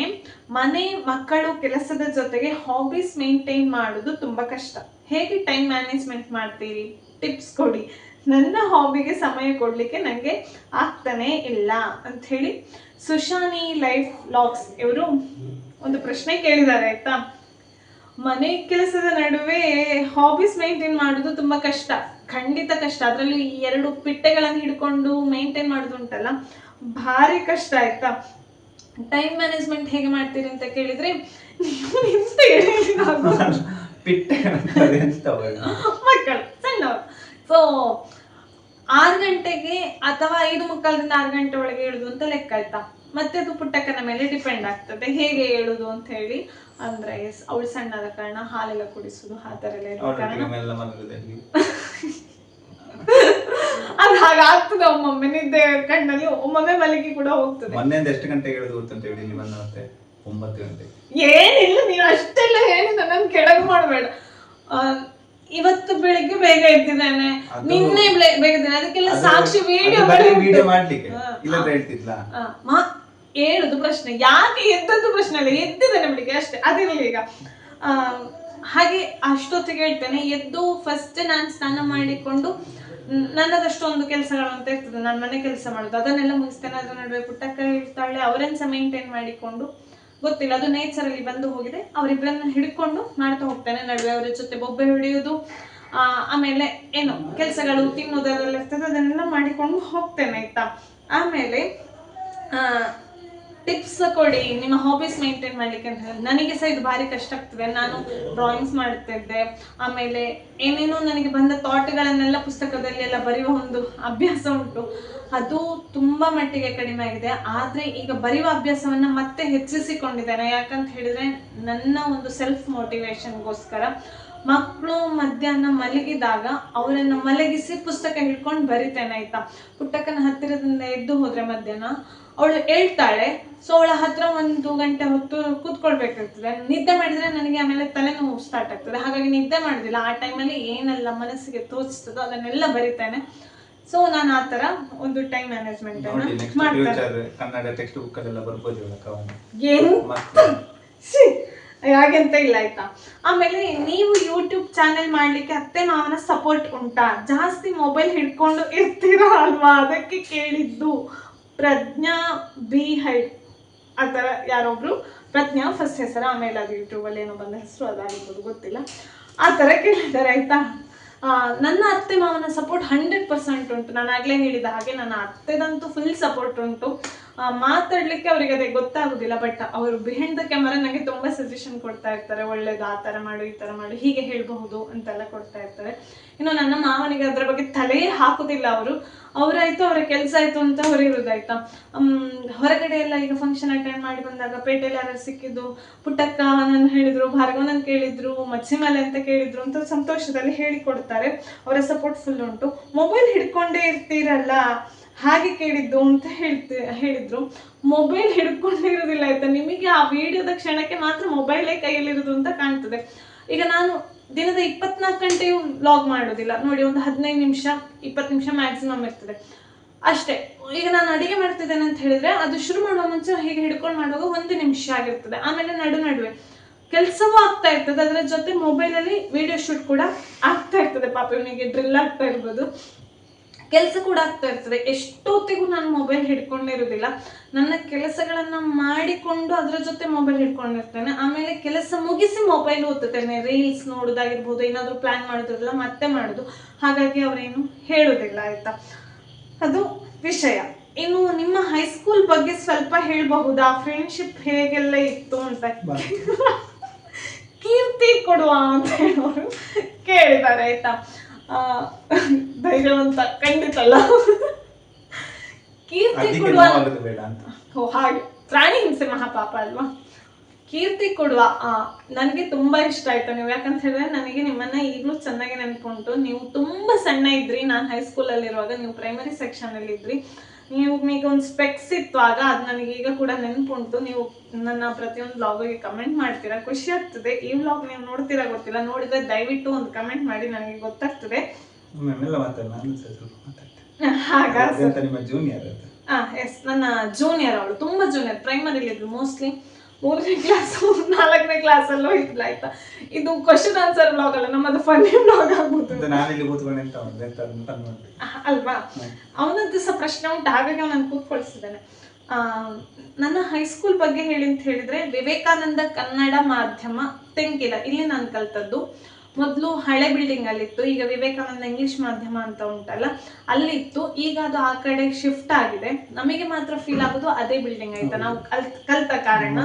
ಮನೆ ಮಕ್ಕಳು ಕೆಲಸದ ಜೊತೆಗೆ ಹಾಬೀಸ್ ಮೇಂಟೈನ್ ಮಾಡೋದು ತುಂಬ ಕಷ್ಟ. ಹೇಗೆ ಟೈಮ್ ಮ್ಯಾನೇಜ್ಮೆಂಟ್ ಮಾಡ್ತೀರಿ? ಟಿಪ್ಸ್ ಕೊಡಿ. ನನ್ನ ಹಾಬಿಗೆ ಸಮಯ ಕೊಡಲಿಕ್ಕೆ ನನಗೆ ಆಗ್ತಾನೇ ಇಲ್ಲ ಅಂತ ಹೇಳಿ ಸುಶಾನಿ ಲೈಫ್ ಲಾಕ್ಸ್ ಇವರು ಒಂದು ಪ್ರಶ್ನೆ ಕೇಳಿದ್ದಾರೆ, ಆಯ್ತಾ? ಮನೆ ಕೆಲಸದ ನಡುವೆ ಹಾಬೀಸ್ ಮೇಂಟೈನ್ ಮಾಡೋದು ತುಂಬಾ ಕಷ್ಟ. ಖಂಡಿತ ಕಷ್ಟ. ಅದರಲ್ಲೂ ಈ ಎರಡು ಪಿಟ್ಟೆಗಳನ್ನು ಹಿಡ್ಕೊಂಡು ಮೇಂಟೈನ್ ಮಾಡೋದು ಉಂಟಲ್ಲ? ಭಾರಿ ಕಷ್ಟ, ಆಯ್ತಾ? ಟೈಮ್ ಮ್ಯಾನೇಜ್ಮೆಂಟ್ ಹೇಗೆ ಮಾಡ್ತೀರಿ ಅಂತ ಕೇಳಿದ್ರೆ, ನೀವು [LAUGHS] ಪಿಟ್ಟೆ ಅಂತ ಎಂತ ಮಕ್ಕಳು ಸಣ್ಣವರು ಸೊ ಆರು ಗಂಟೆಗೆ ಅಥವಾ ಐದು ಮುಕ್ಕಾಲದಿಂದ ಆರು ಗಂಟೆ ಒಳಗೆ ಹೇಳುದು ಅಂತ ಲೆಕ್ಕ ಆಯ್ತಾ? ಮತ್ತೆ ಅದು ಪುಟ್ಟಕ್ಕನ ಮೇಲೆ ಡಿಪೆಂಡ್ ಆಗ್ತದೆ. ಹೇಗೆ ಹೇಳುದು ಅಂತ ಹೇಳಿ. ಅಂದ್ರೆ ಅವಳು ಸಣ್ಣದ ಕಾರಣ ಹಾಲೆಲ್ಲ ಕುಡಿಸುದು ಆ ತರ ಎಲ್ಲ ಇರೋ ಕಾರಣ. [LAUGHS] ಅದು ಹಾಗಾಗ್ತದೆ. ಒಮ್ಮೊಮ್ಮೆ ನಿದ್ದೆ ಕಣ್ಣಲ್ಲಿ ಒಮ್ಮೊಮ್ಮೆ ಮಲಗಿ ಕೂಡ ಹೋಗ್ತದೆ. ಮೊನ್ನೆಯಿಂದ ಎಷ್ಟು ಗಂಟೆಗೆ ಹೇಳುದು ಅಂತ ಹೇಳಿ ಇಲ್ಲಿ ಬಂದ ಮತ್ತೆ ಒಂಬತ್ತು ಗಂಟೆ ಏನಿಲ್ಲ ನೀನು ಅಷ್ಟೆಲ್ಲ ಹೇಳಿ ನನ್ನ ಕೆಳಗೆ ಮಾಡಬೇಡ. ಇವತ್ತು ಬೆಳಿಗ್ಗೆ ಬೇಗ ಎದ್ದಿದ್ದಾನೆ. ನಿನ್ನೆ ಬೇಗ ಅದಕ್ಕೆಲ್ಲ ಸಾಕ್ಷಿ ವಿಡಿಯೋ ಬರೀ ವಿಡಿಯೋ ಮಾಡ್ಲಿಕ್ಕೆ ಇಲ್ಲದ್ರೆ ಹೇಳ್ತಿದ್ಲಾ? ಹೇಳುದು ಪ್ರಶ್ನೆ. ಯಾಕೆ ಎದ್ದದ್ದು ಪ್ರಶ್ನೆ ಅಲ್ಲ. ಎದ್ದಿದ್ದಾನೆ ಬೆಳಿಗ್ಗೆ ಅಷ್ಟೇ. ಅದಿರಲಿ ಈಗ. ಆ, ಹಾಗೆ ಅಷ್ಟೊತ್ತಿಗೆ ಹೇಳ್ತೇನೆ. ಎದ್ದು ಫಸ್ಟ್ ನಾನು ಸ್ನಾನ ಮಾಡಿಕೊಂಡು ನನ್ನದಷ್ಟೊಂದು ಕೆಲಸಗಳು ಅಂತ ಇರ್ತದೆ. ನಾನು ಮನೆ ಕೆಲಸ ಮಾಡೋದು. ಅದನ್ನೆಲ್ಲ ಮುಗಿಸ್ತೇನೆ. ಅದ್ರ ನಡುವೆ ಪುಟ್ಟಕ್ಕ ಇರ್ತಾಳೆ. ಅವರನ್ನ ಸಹ ಮೇಂಟೈನ್ ಮಾಡಿಕೊಂಡು ಗೊತ್ತಿಲ್ಲ. ಅದು ನೇಚರ್ ಅಲ್ಲಿ ಬಂದು ಹೋಗಿದೆ. ಅವರಿಬ್ಬರನ್ನ ಹಿಡ್ಕೊಂಡು ಮಾಡ್ತಾ ಹೋಗ್ತೇನೆ ನಡುವೆ. ಅವರ ಜೊತೆ ಬೊಬ್ಬೆ ಹಿಡಿಯೋದು ಆಮೇಲೆ ಏನು ಕೆಲಸಗಳು ತಿನ್ನೋದು ಅದೆಲ್ಲ ಇರ್ತದೆ. ಅದನ್ನೆಲ್ಲ ಮಾಡಿಕೊಂಡು ಹೋಗ್ತೇನೆ ಆಯ್ತಾ? ಆಮೇಲೆ ಟಿಪ್ಸ್ ಕೊಡಿ, ನಿಮ್ಮ ಹಾಬೀಸ್ ಮೇಂಟೈನ್ ಮಾಡ್ಲಿಕ್ಕೆ ಅಂತ ಹೇಳಿ. ನನಗೆ ಸಹ ಇದು ಭಾರಿ ಕಷ್ಟ ಆಗ್ತದೆ. ನಾನು ಡ್ರಾಯಿಂಗ್ಸ್ ಮಾಡ್ತಿದ್ದೆ. ಆಮೇಲೆ ಏನೇನೋ ನನಗೆ ಬಂದ ಥಾಟ್ಗಳನ್ನೆಲ್ಲ ಪುಸ್ತಕದಲ್ಲಿ ಎಲ್ಲ ಬರೆಯುವ ಒಂದು ಅಭ್ಯಾಸ ಉಂಟು. ಅದು ತುಂಬ ಮಟ್ಟಿಗೆ ಕಡಿಮೆ ಆಗಿದೆ. ಆದ್ರೆ ಈಗ ಬರೆಯುವ ಅಭ್ಯಾಸವನ್ನ ಮತ್ತೆ ಹೆಚ್ಚಿಸಿಕೊಂಡಿದ್ದೇನೆ. ಯಾಕಂತ ಹೇಳಿದ್ರೆ ನನ್ನ ಒಂದು ಸೆಲ್ಫ್ ಮೋಟಿವೇಶನ್ಗೋಸ್ಕರ ಮಕ್ಕಳು ಮಧ್ಯಾಹ್ನ ಮಲಗಿದಾಗ ಅವರನ್ನು ಮಲಗಿಸಿ ಪುಸ್ತಕ ಹಿಡ್ಕೊಂಡು ಬರಿತೇನೆ ಆಯ್ತಾ? ಪುಟ್ಟಕ್ಕನ ಹತ್ತಿರದಿಂದ ಎದ್ದು ಹೋದ್ರೆ ಮಧ್ಯಾಹ್ನ ಅವಳು ಹೇಳ್ತಾಳೆ ಸೊ ಅವಳ ಹತ್ರ ಒಂದು ಗಂಟೆ ಹೊತ್ತು ಕೂತ್ಕೊಳ್ಬೇಕಾಗ್ತದೆ. ನಿದ್ದೆ ಮಾಡಿದ್ರೆ ನನಗೆ ಆಮೇಲೆ ತಲೆನೋವು ಸ್ಟಾರ್ಟ್ ಆಗ್ತದೆ. ಹಾಗಾಗಿ ನಿದ್ದೆ ಮಾಡುದಿಲ್ಲ. ಆ ಟೈಮಲ್ಲಿ ಏನೆಲ್ಲ ಮನಸ್ಸಿಗೆ ತೋರಿಸ್ತದೋ ಅದನ್ನೆಲ್ಲ ಬರಿತೇನೆ. ಸೊ ನಾನು ಆ ತರ ಒಂದು ಟೈಮ್ ಮ್ಯಾನೇಜ್ಮೆಂಟ್ ಮಾಡ್ತೇನೆ. ಕನ್ನಡ ಟೆಕ್ಸ್ಟ್ ಬುಕ್ ಅದೆಲ್ಲ ಬರ್ಬೋದು ಹಾಗೆಂತ ಇಲ್ಲ ಆಯ್ತಾ? ಆಮೇಲೆ ನೀವು ಯೂಟ್ಯೂಬ್ ಚಾನೆಲ್ ಮಾಡ್ಲಿಕ್ಕೆ ಅತ್ತೆ ಮಾವನ ಸಪೋರ್ಟ್ ಉಂಟಾ? ಜಾಸ್ತಿ ಮೊಬೈಲ್ ಹಿಡ್ಕೊಂಡು ಇರ್ತೀರಾ ಅಲ್ವಾ? ಅದಕ್ಕೆ ಕೇಳಿದ್ದು. ಪ್ರಜ್ಞಾ ಬಿ ಹೈ ಆ ಥರ ಯಾರೊಬ್ರು? ಪ್ರಜ್ಞಾ ಫಸ್ಟ್ ಹೆಸರು, ಆಮೇಲೆ ಅದು ಯೂಟ್ಯೂಬಲ್ಲಿ ಏನೋ ಬಂದ ಹೆಸರು, ಅದಾಗಿರ್ಬೋದು, ಗೊತ್ತಿಲ್ಲ. ಆ ಥರ ಕೇಳಿದ್ದಾರೆ, ಆಯ್ತಾ? ನನ್ನ ಅತ್ತೆ ಮಾವನ ಸಪೋರ್ಟ್ ಹಂಡ್ರೆಡ್ ಪರ್ಸೆಂಟ್ ಉಂಟು. ನಾನು ಆಗಲೇ ಹೇಳಿದ ಹಾಗೆ ನನ್ನ ಅತ್ತೆದಂತೂ ಫುಲ್ ಸಪೋರ್ಟ್ ಉಂಟು. ಮಾತಾಡ್ಲಿಕ್ಕೆ ಅವರಿಗೆ ಅದೇ ಗೊತ್ತಾಗುದಿಲ್ಲ ಬಟ್ ಅವರು ಬಿಹೈಂಡ್ ದ ಕ್ಯಾಮರಾ ನನಗೆ ತುಂಬಾ ಸಜೆಷನ್ ಕೊಡ್ತಾ ಇರ್ತಾರೆ ಒಳ್ಳೇದು ಆ ತರ ಮಾಡು ಈ ತರ ಮಾಡು ಹೀಗೆ ಹೇಳ್ಬಹುದು ಅಂತೆಲ್ಲ ಕೊಡ್ತಾ ಇರ್ತಾರೆ. ಇನ್ನು ನನ್ನ ಮಾವನಿಗೆ ಅದ್ರ ಬಗ್ಗೆ ತಲೆಯೇ ಹಾಕುದಿಲ್ಲ ಅವರು. ಅವರಾಯ್ತು ಅವರ ಕೆಲಸ ಆಯ್ತು ಅಂತ ಹ್ಮ್, ಹೊರಗಡೆ ಎಲ್ಲ ಈಗ ಫಂಕ್ಷನ್ ಅಟೆಂಡ್ ಮಾಡಿ ಬಂದಾಗ ಪೇಟೆಯಲ್ಲಿ ಯಾರು ಸಿಕ್ಕಿದ್ದು ಪುಟ್ಟಕ್ಕ ನಾನು ಹೇಳಿದ್ರು ಭಾರ್ಗವನನ್ ಕೇಳಿದ್ರು ಮಜ್ಜಿಮಲೆ ಅಂತ ಕೇಳಿದ್ರು ಅಂತ ಸಂತೋಷದಲ್ಲಿ ಹೇಳಿಕೊಡ್ತಾರೆ. ಅವರ ಸಪೋರ್ಟ್ ಫುಲ್ ಉಂಟು. ಮೊಬೈಲ್ ಹಿಡ್ಕೊಂಡೇ ಇರ್ತೀರಲ್ಲ? ಹಾಗೆ ಕೇಳಿದ್ದು ಅಂತ ಹೇಳ್ತಿ, ಹೇಳಿದ್ರು. ಮೊಬೈಲ್ ಹಿಡ್ಕೊಂಡಿರೋದಿಲ್ಲ ಆಯ್ತಾ? ನಿಮಗೆ ಆ ವಿಡಿಯೋದ ಕ್ಷಣಕ್ಕೆ ಮಾತ್ರ ಮೊಬೈಲೇ ಕೈಯಲ್ಲಿರೋದು ಅಂತ ಕಾಣ್ತದೆ. ಈಗ ನಾನು ದಿನದ ಇಪ್ಪತ್ನಾಲ್ಕು ಗಂಟೆಯೂ ವ್ಲಾಗ್ ಮಾಡೋದಿಲ್ಲ. ನೋಡಿ, ಒಂದು ಹದಿನೈದು ನಿಮಿಷ, ಇಪ್ಪತ್ತು ನಿಮಿಷ ಮ್ಯಾಕ್ಸಿಮಮ್ ಇರ್ತದೆ. ಅಷ್ಟೇ. ಈಗ ನಾನು ಅಡಿಗೆ ಮಾಡ್ತಿದ್ದೇನೆ ಅಂತ ಹೇಳಿದ್ರೆ ಅದು ಶುರು ಮಾಡುವ ಮುಂಚೆ ಹೀಗೆ ಹಿಡ್ಕೊಂಡು ಮಾಡುವಾಗ ಒಂದು ನಿಮಿಷ ಆಗಿರ್ತದೆ. ಆಮೇಲೆ ನಡು ನಡುವೆ. ಕೆಲಸವೂ ಆಗ್ತಾ ಇರ್ತದೆ. ಅದರ ಜೊತೆ ಮೊಬೈಲಲ್ಲಿ ವಿಡಿಯೋ ಶೂಟ್ ಕೂಡ ಆಗ್ತಾ ಇರ್ತದೆ. ಪಾಪ, ಇವನಿಗೆ ಡ್ರಿಲ್ ಆಗ್ತಾ ಇರ್ಬೋದು. ಕೆಲಸ ಕೂಡ ಆಗ್ತಾ ಇರ್ತದೆ. ಎಷ್ಟೊತ್ತಿಗೂ ನಾನು ಮೊಬೈಲ್ ಹಿಡ್ಕೊಂಡಿರೋದಿಲ್ಲ. ನನ್ನ ಕೆಲಸಗಳನ್ನು ಮಾಡಿಕೊಂಡು ಅದರ ಜೊತೆ ಮೊಬೈಲ್ ಹಿಡ್ಕೊಂಡಿರ್ತೇನೆ. ಆಮೇಲೆ ಕೆಲಸ ಮುಗಿಸಿ ಮೊಬೈಲ್ ಓದ್ತೇನೆ ರೀಲ್ಸ್ ನೋಡೋದಾಗಿರ್ಬೋದು ಏನಾದರೂ ಪ್ಲಾನ್ ಮಾಡೋದಿರಲ್ಲ ಮತ್ತೆ ಮಾಡೋದು. ಹಾಗಾಗಿ ಅವರೇನು ಹೇಳೋದಿಲ್ಲ ಆಯ್ತಾ? ಅದು ವಿಷಯ. ಇನ್ನು ನಿಮ್ಮ ಹೈಸ್ಕೂಲ್ ಬಗ್ಗೆ ಸ್ವಲ್ಪ ಹೇಳಬಹುದಾ? ಫ್ರೆಂಡ್ಶಿಪ್ ಹೇಗೆಲ್ಲ ಇತ್ತು ಅಂತ? ಕೀರ್ತಿ ಕೊಡುವ ಅಂತ ಹೇಳೋರು ಕೇಳಿದ್ದಾರೆ ಆಯ್ತಾ? ಧೈರ್ಯವಂತ ಖಂಡಿತ ಅಲ್ಲ ಕೀರ್ತಿ ಕೊಡುವ ಓ ಹಾಗೆ. ಪ್ರಾಣಿ ಹಿಂಸೆ ಮಹಾಪಾಪ ಅಲ್ವಾ? ಕೀರ್ತಿ ಕೊಡುವ ಆ, ನನಗೆ ತುಂಬಾ ಇಷ್ಟ ಆಯ್ತು. ನೀವು ಯಾಕಂತ ಹೇಳಿದ್ರೆ ನನಗೆ ನಿಮ್ಮನ್ನ ಈಗಲೂ ಚೆನ್ನಾಗಿ ನೆನ್ಪುಂಟು. ನೀವು ತುಂಬಾ ಸಣ್ಣ ಇದ್ರಿ. ನಾನು ಹೈಸ್ಕೂಲ್ ಅಲ್ಲಿ ಇರುವಾಗ ನೀವು ಪ್ರೈಮರಿ ಸೆಕ್ಷನ್ ಅಲ್ಲಿ ಇದ್ರಿ ನೀವು ಈಗ ಒಂದು ಸ್ಪೆಕ್ಸ್ ಇತ್ತು ಆಗ ಅದು ನನಗೆ ಈಗ ಕೂಡ ನೆನ್ಪುಂಟು. ನೀವು ನನ್ನ ಪ್ರತಿಯೊಂದು ಬ್ಲಾಗಿಗೆ ಕಮೆಂಟ್ ಮಾಡ್ತೀರಾ? ಖುಷಿ ಆಗ್ತದೆ. ಈ ಬ್ಲಾಗ್ ನೀವು ನೋಡ್ತೀರಾ ಗೊತ್ತಿಲ್ಲ. ನೋಡಿದ್ರೆ ದಯವಿಟ್ಟು ಒಂದು ಕಮೆಂಟ್ ಮಾಡಿ ನನಗೆ ಗೊತ್ತಾಗ್ತದೆ. ಹಾಗ ಜೂನಿಯರ್ ಎಸ್ ನನ್ನ ಜೂನಿಯರ್ ಅವಳು. ತುಂಬಾ ಜೂನಿಯರ್ ಪ್ರೈಮರಿಲಿ ಇದ್ರು ಮೋಸ್ಟ್ಲಿ ಮೂರನೇ ಕ್ಲಾಸ್ ನಾಲ್ಕನೇ ಕ್ಲಾಸ್ ಇದ್ಲ ಆಯ್ತಾ? ಇದು ಕ್ವಶನ್ ಆನ್ಸರ್ ಬ್ಲಾಗ್ ಅಲ್ಲ ನಮ್ಮದು ಫನ್ನಿ ಬ್ಲಾಗ್ ಆಗ್ಬೋದು. ನಾನಿಲ್ಲಿ ಕೂತ್ಕೊಂಡು fun ಅಲ್ವಾ? ಅವನದ್ದು ಸಹ ಪ್ರಶ್ನೆ ಉಂಟು ಹಾಗಾಗಿ ಅವನನ್ನು ಕೂತ್ಕೊಳಿಸಿದ್ದಾನೆ. ನನ್ನ ಹೈಸ್ಕೂಲ್ ಬಗ್ಗೆ ಹೇಳಿ ಅಂತ ಹೇಳಿದ್ರೆ ವಿವೇಕಾನಂದ ಕನ್ನಡ ಮಾಧ್ಯಮ ತೆಂಕಿಲ ಇಲ್ಲಿ ನಾನು ಕಲ್ತದ್ದು. ಮೊದಲು ಹಳೆ ಬಿಲ್ಡಿಂಗ್ ಅಲ್ಲಿತ್ತು. ಈಗ ವಿವೇಕಾನಂದ ಇಂಗ್ಲಿಷ್ ಮಾಧ್ಯಮ ಅಂತ ಉಂಟಲ್ಲ ಅಲ್ಲಿತ್ತು. ಈಗ ಅದು ಆ ಕಡೆ ಶಿಫ್ಟ್ ಆಗಿದೆ. ನಮಗೆ ಮಾತ್ರ ಫೀಲ್ ಆಗೋದು ಅದೇ ಬಿಲ್ಡಿಂಗ್ ಆಯ್ತಾ. ನಾವು ಕಲ್ ಕಲ್ತ ಕಾರಣ.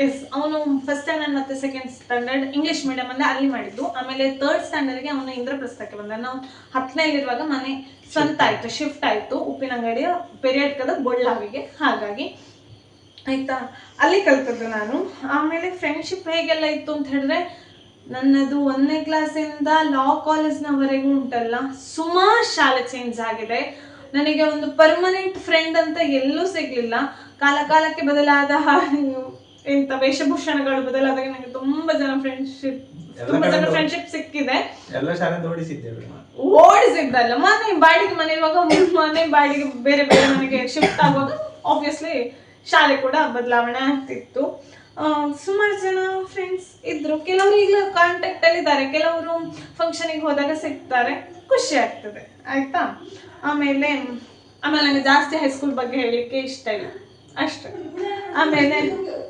ಎಸ್ ಅವನು ಫಸ್ಟ್ ಸ್ಟ್ಯಾಂಡರ್ಡ್ ಮತ್ತೆ ಸೆಕೆಂಡ್ ಸ್ಟ್ಯಾಂಡರ್ಡ್ ಇಂಗ್ಲಿಷ್ ಮೀಡಿಯಂ ಅಂದ್ರೆ ಅಲ್ಲಿ ಮಾಡಿದ್ದು. ಆಮೇಲೆ ಥರ್ಡ್ ಸ್ಟ್ಯಾಂಡರ್ಡ್ಗೆ ಅವನು ಇಂದ್ರಪ್ರಸ್ಥಕ್ಕೆ ಬಂದ ನಾವು ಹತ್ತನೇಲಿರುವಾಗ ಮನೆ ಸ್ವಂತ ಆಯ್ತು. ಶಿಫ್ಟ್ ಆಯ್ತು. ಉಪ್ಪಿನಂಗಡಿಯ ಪೆರಿಯಡ್ಕದ ಬೊಳ್ಳಾವಿಗೆ. ಹಾಗಾಗಿ ಆಯ್ತಾ ಅಲ್ಲಿ ಕಲ್ತದ್ದು ನಾನು. ಆಮೇಲೆ ಫ್ರೆಂಡ್ಶಿಪ್ ಹೇಗೆಲ್ಲ ಇತ್ತು ಅಂತ ಹೇಳಿದ್ರೆ ನನ್ನದು ಒಂದನೇ ಕ್ಲಾಸಿಂದ ಲಾ ಕಾಲೇಜ್ನವರೆಗೂ ಉಂಟಲ್ಲ ಸುಮಾರು ಶಾಲೆ ಚೇಂಜ್ ಆಗಿದೆ. ನನಗೆ ಒಂದು ಪರ್ಮನೆಂಟ್ ಫ್ರೆಂಡ್ ಅಂತ ಎಲ್ಲೂ ಸಿಗ್ಲಿಲ್ಲ. ಕಾಲ ಕಾಲಕ್ಕೆ ಬದಲಾದ ಎಂತ ವೇಷಭೂಷಣಗಳು ಬದಲಾದಾಗ ನನಗೆ ತುಂಬಾ ಜನ ಫ್ರೆಂಡ್ಶಿಪ್ ತುಂಬಾ ಜನ ಫ್ರೆಂಡ್ಶಿಪ್ ಸಿಕ್ಕಿದೆ. ಓಡಿಸಿದ್ದಲ್ಲ ಮನೆ ಬಾಡಿಗೆ ಮನೆ ಇವಾಗ ಮನೆ ಬಾಡಿಗೆ ಬೇರೆ ಬೇರೆ ಮನೆಗೆ ಶಿಫ್ಟ್ ಆಗುವಾಗ ಆಬ್ವಿಯಸ್ಲಿ ಶಾಲೆ ಕೂಡ ಬದಲಾವಣೆ ಆಗ್ತಿತ್ತು. ಸುಮಾರು ಜನ ಫ್ರೆಂಡ್ಸ್ ಇದ್ರು. ಕೆಲವರು ಈಗ ಕಾಂಟ್ಯಾಕ್ಟ್ ಅಲ್ಲಿ ಇದ್ದಾರೆ. ಕೆಲವರು ಫಂಕ್ಷನಿಗೆ ಹೋದಾಗ ಸಿಗ್ತಾರೆ. ಖುಷಿ ಆಗ್ತದೆ. ಆಯ್ತಾ? ಆಮೇಲೆ ಆಮೇಲೆ ನನಗೆ ಜಾಸ್ತಿ ಹೈಸ್ಕೂಲ್ ಬಗ್ಗೆ ಹೇಳಲಿಕ್ಕೆ ಇಷ್ಟ ಇಲ್ಲ. ಅಷ್ಟೇ. ಆಮೇಲೆ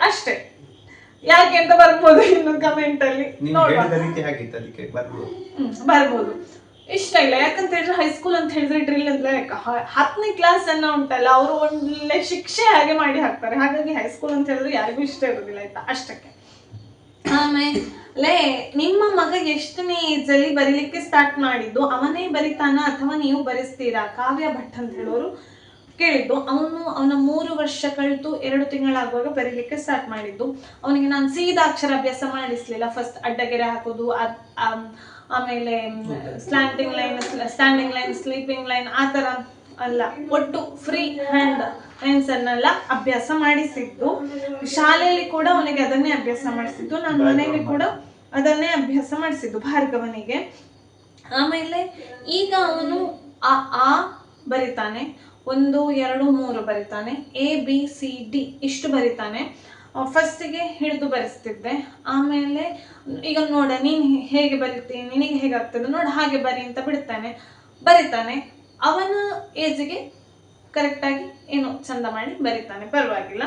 ಅಷ್ಟೇ. ಯಾಕೆ ಅಂತ ಬರ್ಬೋದು ಇನ್ನು ಕಮೆಂಟ್ ಅಲ್ಲಿ. ನೀವು ನೋಡುವ. ಹೇಳಿದ ರೀತಿ ಅದಕ್ಕೆ ಬರ್ಬೋದು. ಹ್ಮ್, ಬರ್ಬೋದು. ಇಷ್ಟ ಇಲ್ಲ. ಯಾಕಂತ ಹೇಳಿದ್ರೆ ಹೈಸ್ಕೂಲ್ ಅಂತ ಹೇಳಿದ್ರೆ ಡ್ರಿಲ್ ಅಂದ್ರೆ ಹತ್ತನೇ ಕ್ಲಾಸ್ ಅನ್ನ ಉಂಟಲ್ಲ ಅವರು ಒಳ್ಳೆ ಶಿಕ್ಷೆ ಹಾಗೆ ಮಾಡಿ ಹಾಕ್ತಾರೆ. ಹಾಗಾಗಿ ಹೈಸ್ಕೂಲ್ ಅಂತ ಹೇಳಿದ್ರೆ ಯಾರಿಗೂ ಇಷ್ಟ ಇರೋದಿಲ್ಲ ಆಯ್ತಾ? ಅಷ್ಟಕ್ಕೆ. ಆಮೇಲೆ ನಿಮ್ಮ ಮಗ ಎಷ್ಟನೇ ಏಜ್ ಅಲ್ಲಿ ಬರೀಲಿಕ್ಕೆ ಸ್ಟಾರ್ಟ್ ಮಾಡಿದ್ದು? ಅವನೇ ಬರಿತಾನ ಅಥವಾ ನೀವು ಬರೆಸ್ತೀರಾ? ಕಾವ್ಯ ಭಟ್ ಅಂತ ಹೇಳೋರು ಕೇಳಿದ್ದು. ಅವನು ಅವನ ಮೂರು ವರ್ಷ ಕಳೆದು ಎರಡು ತಿಂಗಳಾಗುವಾಗ ಬರೀಲಿಕ್ಕೆ ಸ್ಟಾರ್ಟ್ ಮಾಡಿದ್ದು. ಅವನಿಗೆ ನಾನು ಸೀದಾ ಅಕ್ಷರ ಅಭ್ಯಾಸ ಮಾಡಿಸ್ಲಿಲ್ಲ. ಫಸ್ಟ್ ಅಡ್ಡಗೆರೆ ಹಾಕೋದು ಆಮ್, ಆಮೇಲೆ slanting line standing line sleeping line ಆ ಥರ ಅಲ್ಲ. ಒಟ್ಟು ಫ್ರೀ ಹ್ಯಾಂಡ್ ಲೈನ್ಸ್ ಅನ್ನೆಲ್ಲ ಅಭ್ಯಾಸ ಮಾಡಿಸಿದ್ದು. ಶಾಲೆಯಲ್ಲಿ ಕೂಡ ಅವನಿಗೆ ಅದನ್ನೇ ಅಭ್ಯಾಸ ಮಾಡಿಸಿದ್ದು. ನಾನು ಮನೆಯಲ್ಲಿ ಕೂಡ ಅದನ್ನೇ ಅಭ್ಯಾಸ ಮಾಡಿಸಿದ್ದು ಭಾರ್ಗವನಿಗೆ. ಆಮೇಲೆ ಈಗ ಅವನು ಆ ಆ ಬರಿತಾನೆ. ಒಂದು ಎರಡು ಮೂರು ಬರಿತಾನೆ. ಎ ಬಿ ಸಿ ಡಿ ಇಷ್ಟು ಬರಿತಾನೆ. ಫಸ್ಟಿಗೆ ಹಿಡಿದು ಬರೆಸ್ತಿದ್ದೆ. ಆಮೇಲೆ ಈಗ ನೋಡ, ನೀನು ಹೇಗೆ ಬರಿತೀನಿ, ನಿನಗೆ ಹೇಗೆ ಆಗ್ತದೆ, ನೋಡು, ಹಾಗೆ ಬರಿ ಅಂತ ಬಿಡ್ತಾನೆ. ಬರಿತಾನೆ. ಅವನ ಏಜಿಗೆ ಕರೆಕ್ಟಾಗಿ ಏನು ಚಂದ ಮಾಡಿ ಬರಿತಾನೆ. ಪರವಾಗಿಲ್ಲ.